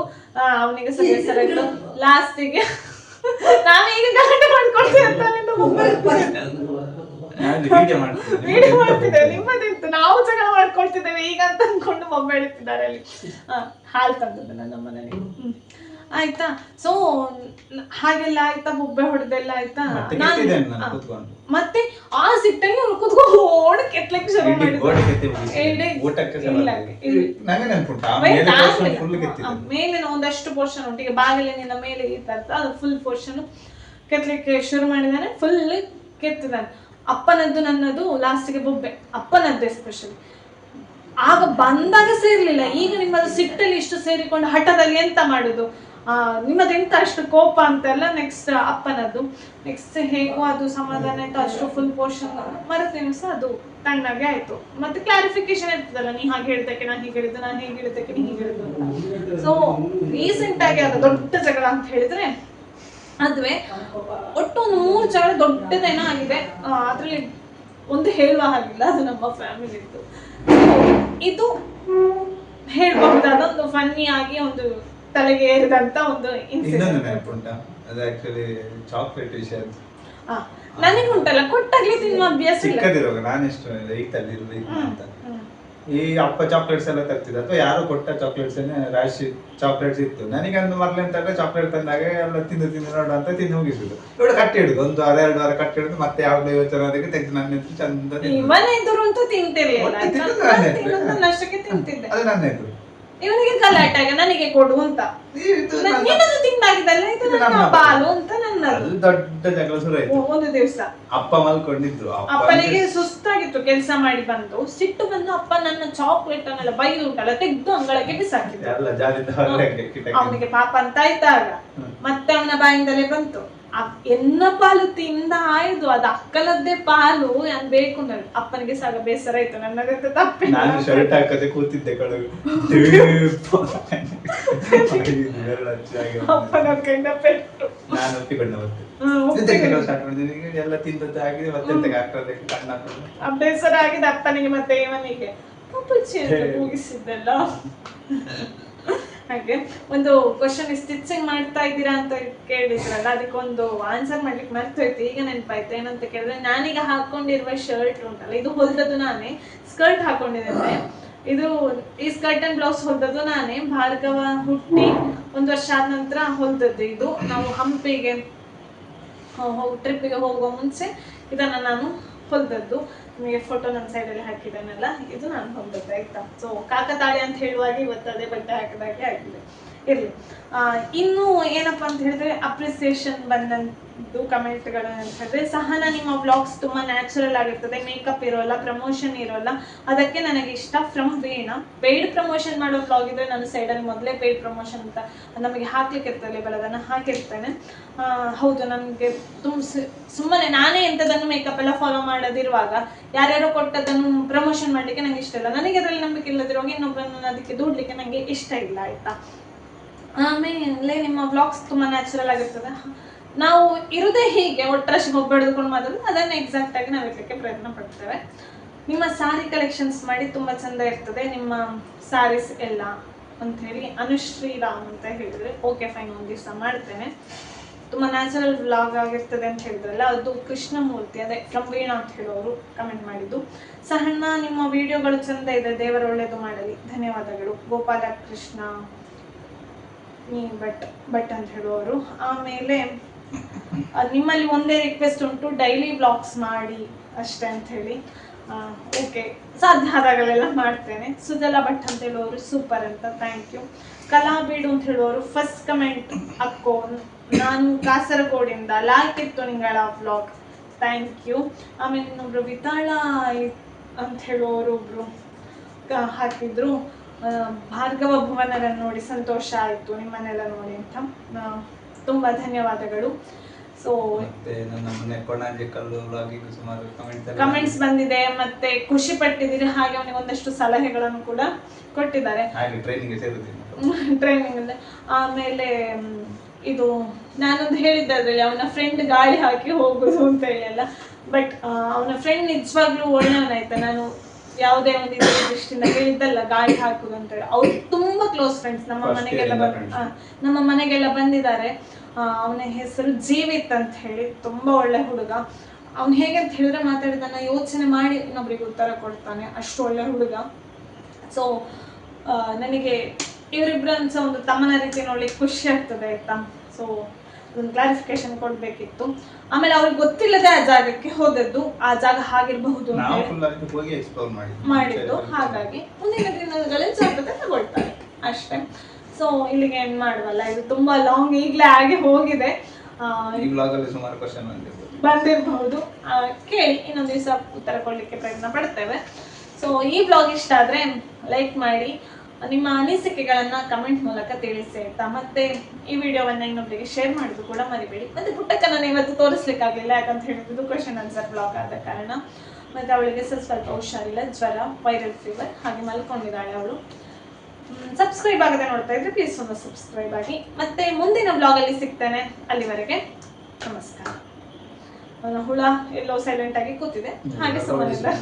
ಅವನಿಗೆ ಸಹ ಬೇಸರ ಆಯ್ತು. [LAUGHS] ಲಾಸ್ಟಿಗೆ ನಾವೀಗ ಗಲಾಟೆ ಮಾಡ್ಕೊಳ್ತೀವಿ ಅಂತ [LAUGHS] ಅಲ್ಲಿಂದ ನಾನು ವಿಡಿಯೋ ಮಾಡ್ತಿದ್ದೇವೆ ನಿಮ್ಮದಿತ್ತು ನಾವು ಜಗಳ ಮಾಡ್ಕೊಳ್ತಿದ್ದೇವೆ. ಈಗ ಅಂತ ಅನ್ಕೊಂಡು ಮೊಬ್ಬೆ ಹೇಳ್ತಿದ್ದಾರೆ ಅಲ್ಲಿ. ಹಾಲು ತಂದದ್ದು ನನ್ನ ಮನೆಯಲ್ಲಿ. ಆಯ್ತಾ? ಸೊ ಹಾಗೆಲ್ಲ ಆಯ್ತಾ? ಬೊಬ್ಬೆ ಹೊಡೆದೆಲ್ಲ ಆಯ್ತಾ? ಮತ್ತೆ ಆ, ಸಿಟ್ಟಲ್ಲಿ ಅವ್ನು ಕುತ್ಕೊಂಡು ಕೆತ್ತಲಿಕ್ಕೆ ಶುರು ಇಡೀ ಮಾಡಿದ ಮೇಲಿನ ಒಂದಷ್ಟು ಪೋರ್ಷನ್ ಉಂಟು ಈಗ ಬಾಗಿಲಿನಿಂದ ಮೇಲೆ ಈ ತರದ ಅದು ಫುಲ್ ಪೋರ್ಷನ್ ಕೆತ್ತಲಿಕ್ಕೆ ಶುರು ಮಾಡಿದಾನೆ ಫುಲ್ ಕೆತ್ತಿದಾನೆ ಅಪ್ಪನದ್ದು ನನ್ನದು, ಲಾಸ್ಟಿಗೆ ಬೊಬ್ಬೆ. ಅಪ್ಪನದ್ದು ಎಸ್ಪೆಷಲಿ ಆಗ ಬಂದಾಗ ಸೇರ್ಲಿಲ್ಲ. ಈಗ ನಿಮ್ಮದು ಸಿಟ್ಟಲ್ಲಿ ಇಷ್ಟು ಸೇರಿಕೊಂಡು ಹಠದಲ್ಲಿ ಎಂತ ಮಾಡುದು? ನಿಮ್ಮದು ಎಂತ ಅಷ್ಟು ಕೋಪ ಅಂತೆಲ್ಲ ನೆಕ್ಸ್ಟ್ ಅಪ್ಪನದ್ದು. ನೆಕ್ಸ್ಟ್ ಹೇಗೋ ಅದು ಸಮಾಧಾನ ಆಯ್ತು. ಅಷ್ಟು ಫುಲ್ ಪೋರ್ಷನ್ ಮರುದಿನ ನಿಮಿಷ ಅದು ತಣ್ಣಗೆ ಆಯ್ತು. ಮತ್ತೆ ಕ್ಲಾರಿಫಿಕೇಶನ್ ಇರ್ತದಲ್ಲ, ನೀ ಹಾಗೆ ಹೇಳ್ತಕ್ಕೆ ನಾನು ಹೀಗೆ ಹೇಳಿದ್ದು ನಾನು ಹೀಗೆ ಹೇಳ್ತಕ್ಕೆ, ನೀ ಹೀಗೆ ಹೇಳಿದ್ದು ಅಂತ. ಸೊ ರೀಸೆಂಟ್ ಆಗಿ ಅದು ದೊಡ್ಡ ಜಗಳ ಅಂತ ಹೇಳಿದ್ರೆ ಅದುವೆ ಒಟ್ಟು ಒಂದು ಮೂರು ಜಗಳ ದೊಡ್ಡದೇನೋ ಆಗಿದೆ. ಅದರಲ್ಲಿ ಒಂದು ಹೇಳುವ ಹಾಗಿಲ್ಲ ಅದು ನಮ್ಮ ಫ್ಯಾಮಿಲಿದ್ದು ಇದು ಹೇಳಬಹುದಾದ ಒಂದು ಫನ್ನಿ ಆಗಿ ಒಂದು ತಲೆಗೆ ಏರಿದಂತ ಒಂದು ಇನ್ನೊಂದು ನೆನಪುಂಟ? ಅದು ಆಕ್ಚುಲಿ ಚಾಕ್ಲೇಟ್ ವಿಷಯ ನನಗುಂಟಲ್ಲ ಕೊಟ್ಟಾಗ್ಲಿ ತಿನ್ನುವ ಅಭ್ಯಾಸ ಇಲ್ಲ. ನಾನು ಇಷ್ಟ ಏಯ್ತಲ್ಲಿ ಇರ್ಬೇಕು ಹ್ಮ್, ಅಂತ. ಈ ಅಪ್ಪ ಚಾಕ್ಲೇಟ್ಸ್ ಎಲ್ಲ ತರ್ತಿದ್ರು. ಅಥವಾ ಯಾರು ಕೊಟ್ಟ ಚಾಕ್ಲೇಟ್ಸ್ ರಾಶಿ ಚಾಕ್ಲೇಟ್ಸ್ ಇತ್ತು. ನನಗೆ ಒಂದು ಮರ್ಲೆ ಅಂತ ಚಾಕ್ಲೇಟ್ ತಂದಾಗ ಎಲ್ಲ ತಿಂದು ತಿಂದು ನೋಡು ಅಂತ ತಿಂದು ಹೋಗಿದ್ದು ಇವಳು ಕಟ್ಟಿ ಹಿಡಿದು. ಒಂದು ವಾರ ಎರಡು ವಾರ ಕಟ್ಟಿ ಹಿಡಿದು ಮತ್ತೆ ಯಾವ್ದು ಯೋಚನೆ ಅದಕ್ಕೆ ತೆಗೆದು ನನ್ನ ಚಂದ ಅದು ನನ್ನ ಇವನಿಗೆ ಗಲಾಟೆ ಆಗ ನನಗೆ ಕೊಡು ಅಂತ. ನಿನ್ನದು ನನ್ನ- ನೀನದು ತಿಂದಾಗಿದ್ದಲ್ಲ ಇದು ನನ್ನ ನನ್ನ ಅಂತ ನನ್ನದು. ದೊಡ್ಡ ಜಗಳ ಶುರು ಆಯ್ತು. ಒಂದು ದಿವಸ. ಅಪ್ಪ ಮಲ್ಕೊಂಡಿದ್ರು ಅಪ್ಪನಿಗೆ ಸುಸ್ತಾಗಿತ್ತು ಕೆಲಸ ಮಾಡಿ ಬಂದು. ಸಿಟ್ಟು ಬಂದು ಅಪ್ಪ ನನ್ನ ಚಾಕ್ಲೇಟ್ ಅನ್ನೆಲ್ಲ ಬೈದು ಉಂಟಲ್ಲ ತೆಗ್ದು ಅಂಗಳಕ್ಕೆ ಕಿಟಕಿ ಅವನಿಗೆ ಪಾಪ ಅಂತ ಆಯ್ತಾಗ ಮತ್ತೆ ಅವನ ಬಾಯಿಂದಲೇ ಬಂತು. ಎನ್ನ ಪಾಲು ತಿಂದ ಆಯ್ದು ಅದು ಅಕ್ಕಲದ್ದೇ ಪಾಲು ನಾನು ಬೇಕು ನಾನು ಅಪ್ಪನಿಗೆ ಸಾಗ ಬೇಸರ ಆಯ್ತು ನನ್ನದಂತ ತಪ್ಪಿ ನಾನು ಶರ್ಟ್ ಹಾಕದೆ ಕೂತಿದ್ದೆ ಹಚ್ಚಾಗಿ ಅಪ್ಪನ ಕೈಯಿಂದ ಪೆಟ್ಟು. ನಾನು ಒಪ್ಪಿಕೊಂಡೆ. ಎಲ್ಲ ತಿಂದದ್ದು ಆಗಿದೆ ಮತ್ತೆ ಕಣ್ಣು ಹಾಕೋದು ಆ ಬೇಸರ ಆಗಿದೆ ಅಪ್ಪನಿಗೆ ಮತ್ತೆ ಇವನಿಗೆ. ಮುಗಿಸಿದ್ದಲ್ಲ ಹಾಗೆ ಒಂದು ಕ್ವಶನ್ ಸ್ಟಿಚಿಂಗ್ ಮಾಡ್ತಾ ಇದ್ದೀರಾ ಅಂತ ಕೇಳಿದ್ರಲ್ಲ, ಅದಕ್ಕೊಂದು ಆನ್ಸರ್ ಮಾಡ್ಲಿಕ್ಕೆ ಮರ್ತೋಯ್ತು. ಈಗ ನೆನಪಾಯ್ತು. ಏನಂತ ಕೇಳಿದ್ರೆ, ನಾನೀಗ ಹಾಕೊಂಡಿರುವ ಶರ್ಟ್ ಉಂಟಲ್ಲ, ಇದು ಹೊಲ್ದದ್ದು ನಾನೇ. ಸ್ಕರ್ಟ್ ಹಾಕೊಂಡಿದ್ದೇನೆ. ಇದು ಈ ಸ್ಕರ್ಟ್ ಅಂಡ್ ಬ್ಲೌಸ್ ಹೊಲ್ದದ್ದು ನಾನೇ. ಭಾರ್ಗವ ಹುಟ್ಟಿ ಒಂದು ವರ್ಷ ಆದ ನಂತರ ಹೊಲ್ದದ್ದು ಇದು. ನಾವು ಹಂಪಿಗೆ ಟ್ರಿಪ್ಪಿಗೆ ಹೋಗುವ ಮುಂಚೆ ಇದನ್ನ ನಾನು ಹೊಲ್ದದ್ದು. ಫೋಟೋ ನನ್ನ ಸೈಡಲ್ಲಿ ಹಾಕಿದ್ದೇನಲ್ಲ, ಇದು ನಾನು ಹೊಲ್ದದ್ದು ಆಯ್ತಾ? ಸೊ ಕಾಕತಾಳಿ ಅಂತ ಹೇಳುವಾಗ ಇವತ್ತು ಅದೇ ಬಟ್ಟೆ ಹಾಕಿದಾಗೆ ಆಗಿದೆ. ಇರಲಿ. ಇನ್ನು ಏನಪ್ಪ ಅಂತ ಹೇಳಿದ್ರೆ ಅಪ್ರಿಸಿಯೇಷನ್ ಬಂದಂದು ಕಮೆಂಟ್ಗಳು ಅಂತ ಹೇಳಿದ್ರೆ ಸಹನ ನಿಮ್ಮ ವ್ಲಾಗ್ಸ್ ತುಂಬಾ ನ್ಯಾಚುರಲ್ ಆಗಿರ್ತದೆ ಮೇಕಪ್ ಇರೋಲ್ಲ ಪ್ರಮೋಷನ್ ಇರೋಲ್ಲ, ಅದಕ್ಕೆ ನನಗೆ ಇಷ್ಟ ಫ್ರಮ್ ವೀಣಾ ಪೇಯ್ಡ್ ಪ್ರಮೋಷನ್ ಮಾಡೋ ವ್ಲಾಗ್ ಇದ್ರೆ ನಾನು ಸೈಡಲ್ಲಿ ಮೊದಲೇ ಪೇಯ್ಡ್ ಪ್ರಮೋಷನ್ ಅಂತ ನಮಗೆ ಹಾಕ್ಲಿಕ್ಕೆ ಇರ್ತದೆ ಅದನ್ನು ಹಾಕಿರ್ತೇನೆ. ಹೌದು, ನನಗೆ ತುಂಬ ಸುಮ್ಮನೆ ನಾನೇ ಎಂಥದನ್ನು ಮೇಕಪ್ ಎಲ್ಲ ಫಾಲೋ ಮಾಡೋದಿರುವಾಗ ಯಾರ್ಯಾರೋ ಕೊಟ್ಟದನ್ನು ಪ್ರಮೋಷನ್ ಮಾಡಲಿಕ್ಕೆ ನನಗೆ ಇಷ್ಟ ಇಲ್ಲ. ನನಗೆ ಅದರಲ್ಲಿ ನಂಬಿಕೆ ಇಲ್ಲದಿರುವಾಗ ಇನ್ನೊಬ್ಬರನ್ನು ಅದಕ್ಕೆ ದೂಡ್ಲಿಕ್ಕೆ ನನಗೆ ಇಷ್ಟ ಇಲ್ಲ, ಆಯ್ತಾ? ಆಮೇಲೆ ನಿಮ್ಮ ಬ್ಲಾಗ್ಸ್ ತುಂಬ ನ್ಯಾಚುರಲ್ ಆಗಿರ್ತದೆ. ನಾವು ಇರೋದೇ ಹೀಗೆ ಒಟ್ಟರಷ್ಟು ಒಬ್ಬಡಿದುಕೊಂಡು ಮಾತಾಡೋದು ಅದನ್ನು ಎಕ್ಸಾಕ್ಟ್ ಆಗಿ ನಾವು ಇರಲಿಕ್ಕೆ ಪ್ರಯತ್ನ ಪಡ್ತೇವೆ. ನಿಮ್ಮ ಸಾರಿ ಕಲೆಕ್ಷನ್ಸ್ ಮಾಡಿ ತುಂಬ ಚೆಂದ ಇರ್ತದೆ. ನಿಮ್ಮ ಸ್ಯಾರೀಸ್ ಎಲ್ಲ ಅಂತ ಹೇಳಿ ಅನುಶ್ರೀ ರಾಮ್ ಅಂತ ಹೇಳಿದ್ರೆ. ಓಕೆ ಫೈನ್ ಒಂದು ದಿವಸ ಮಾಡ್ತೇನೆ. ತುಂಬ ನ್ಯಾಚುರಲ್ ವ್ಲಾಗ್ ಆಗಿರ್ತದೆ ಅಂತ ಹೇಳಿದ್ರಲ್ಲ, ಅದು ಕೃಷ್ಣಮೂರ್ತಿ, ಅದೇ ಫ್ರಮ್ ವೀಣಾ ಅಂತ ಹೇಳೋರು ಕಮೆಂಟ್ ಮಾಡಿದ್ದು. ಸಹಣ್ಣ, ನಿಮ್ಮ ವಿಡಿಯೋಗಳು ಚೆಂದ ಇದೆ. ದೇವರ ಒಳ್ಳೆಯದು ಮಾಡಲಿ. ಧನ್ಯವಾದಗಳು. ಗೋಪಾಲ ಕೃಷ್ಣ. ನೀ ಬಟ್ ಬಟ್ ಅಂತ ಹೇಳುವವರು. ಆಮೇಲೆ ನಿಮ್ಮಲ್ಲಿ ಒಂದೇ ರಿಕ್ವೆಸ್ಟ್ ಉಂಟು ಡೈಲಿ ಬ್ಲಾಗ್ಸ್ ಮಾಡಿ ಅಷ್ಟೇ ಅಂತ ಹೇಳಿ ಓಕೆ ಸಾಧ್ಯ ಆದಾಗಲೆಲ್ಲ ಮಾಡ್ತೇನೆ. ಸುಜಲಾ ಭಟ್ ಅಂತ ಹೇಳುವವರು ಸೂಪರ್ ಅಂತ ಥ್ಯಾಂಕ್ ಯು ಕಲಾಬೀಡು ಅಂತ ಹೇಳುವವರು ಫಸ್ಟ್ ಕಮೆಂಟ್ ಅಕ್ಕೋ, ನಾನು ಕಾಸರಗೋಡಿಂದ ಲಾಯ್ಕ್ ಇತ್ತು ನಿಂಗಳ ವ್ಲಾಗ್ ಥ್ಯಾಂಕ್ ಯು ಆಮೇಲೆ ಇನ್ನೊಬ್ರು ವಿತಾಳ ಅಂತ ಹೇಳುವವರು ಒಬ್ರು ಹಾಕಿದ್ರು. ಭಾರ್ಗವ ಭುವನರನ್ನು ನೋಡಿ ಸಂತೋಷ ಆಯಿತು ನಿಮ್ಮನ್ನೆಲ್ಲ ನೋಡಿ ಅಂತ. ತುಂಬಾ ಧನ್ಯವಾದಗಳು. ಸೊ ಮತ್ತೆ ನನ್ನ ಮನೆ ಕೊಣಾಜೆ ಕಲ್ಲು ವ್ಲಾಗಿಗೂ ಸುಮಾರು ಕಮೆಂಟ್ಸ್ ಕಮೆಂಟ್ಸ್ ಬಂದಿದೆ ಮತ್ತೆ ಖುಷಿ ಪಟ್ಟಿದ್ದೀರಿ ಹಾಗೆ ಅವನಿಗೆ ಒಂದಷ್ಟು ಸಲಹೆಗಳನ್ನು ಕೂಡ ಕೊಟ್ಟಿದ್ದಾರೆ. ಹಾಗೆ ಟ್ರೈನಿಂಗ್ ಸೇರುತ್ತೇನೆ. ಟ್ರೈನಿಂಗ್ ಆಮೇಲೆ ಇದು ನಾನೊಂದು ಹೇಳಿದ್ದೆ ಅದರಲ್ಲಿ ಅವನ ಫ್ರೆಂಡ್ ಗಾಳಿ ಹಾಕಿ ಹೋಗುದು ಅಂತ ಹೇಳಿ ಬಟ್ ಅವನ ಫ್ರೆಂಡ್ ನಿಜವಾಗ್ಲೂ ಒಳ್ಳೆಯವನಾಯ್ತಾ. ನಾನು ಯಾವುದೇ ಒಂದು ದೃಷ್ಟಿಯಿಂದ ಹೇಳಿದ್ದಲ್ಲ ಗಾಳಿ ಹಾಕುದು ಅಂತ ಹೇಳಿ. ಅವ್ರು ತುಂಬಾ ಕ್ಲೋಸ್ ಫ್ರೆಂಡ್ಸ್ ನಮ್ಮ ಮನೆಗೆಲ್ಲ ನಮ್ಮ ಮನೆಗೆಲ್ಲ ಬಂದಿದ್ದಾರೆ. ಅವನ ಹೆಸರು ಜೀವಿತ್ ಅಂತ ಹೇಳಿ ತುಂಬಾ ಒಳ್ಳೆ ಹುಡುಗ. ಅವ್ನು ಹೇಗೆ ಅಂತ ಹೇಳಿದ್ರೆ ಮಾತಾಡಿದನ್ನ ಯೋಚನೆ ಮಾಡಿ ಇನ್ನೊಬ್ರಿಗೆ ಉತ್ತರ ಕೊಡ್ತಾನೆ. ಅಷ್ಟು ಒಳ್ಳೆ ಹುಡುಗ. ಸೊ ನನಗೆ ಇವರಿಬ್ಬರನ್ನ ಅಂತ ಒಂದು ತಮ್ಮನ ರೀತಿ ನೋಡ್ಲಿಕ್ಕೆ ಖುಷಿ ಆಗ್ತದೆ ಆಯ್ತಾ? ಸೊ ಒಂದು ಕ್ಲಾರಿಫಿಕೇಶನ್ ಕೊಡ್ಬೇಕಿತ್ತು. ಆಮೇಲೆ ಅವ್ರಿಗೆ ಗೊತ್ತಿಲ್ಲದೆ ಆ ಜಾಗಕ್ಕೆ ಹೋದದ್ದು ಆ ಜಾಗ ಹಾಗಿರಬಹುದು ಮಾಡಿದ್ದು ಹಾಗಾಗಿ ಮುಂದಿನ ದಿನಗಳಲ್ಲಿ ಜಾಗ್ರತೆ ತಗೊಳ್ತಾರೆ. ಅಷ್ಟೇ. ಸೊ ಇಲ್ಲಿಗೆ ಏನ್ ಮಾಡುವಲ್ಲ. ಇದು ತುಂಬಾ ಲಾಂಗ್ ಈಗ್ಲೇ ಆಗಿ ಹೋಗಿದೆ. ಬಂದಿರಬಹುದು. ಕೇಳಿ ಇನ್ನೊಂದು ದಿವಸ ಉತ್ತರ ಕೊಡ್ಲಿಕ್ಕೆ ಪ್ರಯತ್ನ ಪಡ್ತೇವೆ. ಸೊ ಈ ಬ್ಲಾಗ್ ಇಷ್ಟ ಆದ್ರೆ ಲೈಕ್ ಮಾಡಿ ನಿಮ್ಮ ಅನಿಸಿಕೆಗಳನ್ನ ಕಮೆಂಟ್ ಮೂಲಕ ತಿಳಿಸಿ. ಆಯ್ತಾ ಮತ್ತೆ ಈ ವಿಡಿಯೋವನ್ನ ಇನ್ನೊಬ್ಬರಿಗೆ ಶೇರ್ ಮಾಡೋದು ಕೂಡ ಮರಿಬೇಡಿ. ಮತ್ತೆ ಪುಟ್ಟಕ್ಕನ ಇವತ್ತು ತೋರಿಸ್ಲಿಕ್ಕಾಗಲಿಲ್ಲ ಯಾಕಂತ ಹೇಳಿದ್ರು ಕ್ವಶನ್ ಆನ್ಸರ್ ಬ್ಲಾಗ್ ಆದ ಕಾರಣ. ಮತ್ತೆ ಅವಳಿಗೆ ಸ್ವಲ್ಪ ಸ್ವಲ್ಪ ಹುಷಾರಿಲ್ಲ ಜ್ವರ ವೈರಲ್ ಫೀವರ್ ಹಾಗೆ ಮಲ್ಕೊಂಡಿದ್ದಾಳೆ ಅವಳು. ಸಬ್ಸ್ಕ್ರೈಬ್ ಆಗದೆ ನೋಡ್ತಾ ಇದ್ರೆ ಪ್ಲೀಸ್ ಒಂದು ಸಬ್ಸ್ಕ್ರೈಬ್ ಆಗಿ. ಮತ್ತೆ ಮುಂದಿನ ಬ್ಲಾಗ್ ಅಲ್ಲಿ ಸಿಗ್ತೇನೆ. ಅಲ್ಲಿವರೆಗೆ ನಮಸ್ಕಾರ. ಹುಳ ಎಲ್ಲೋ ಸೈಲೆಂಟ್ ಆಗಿ ಕೂತಿದೆ. ಹಾಗೆ ಸುಮ್ಮನೆ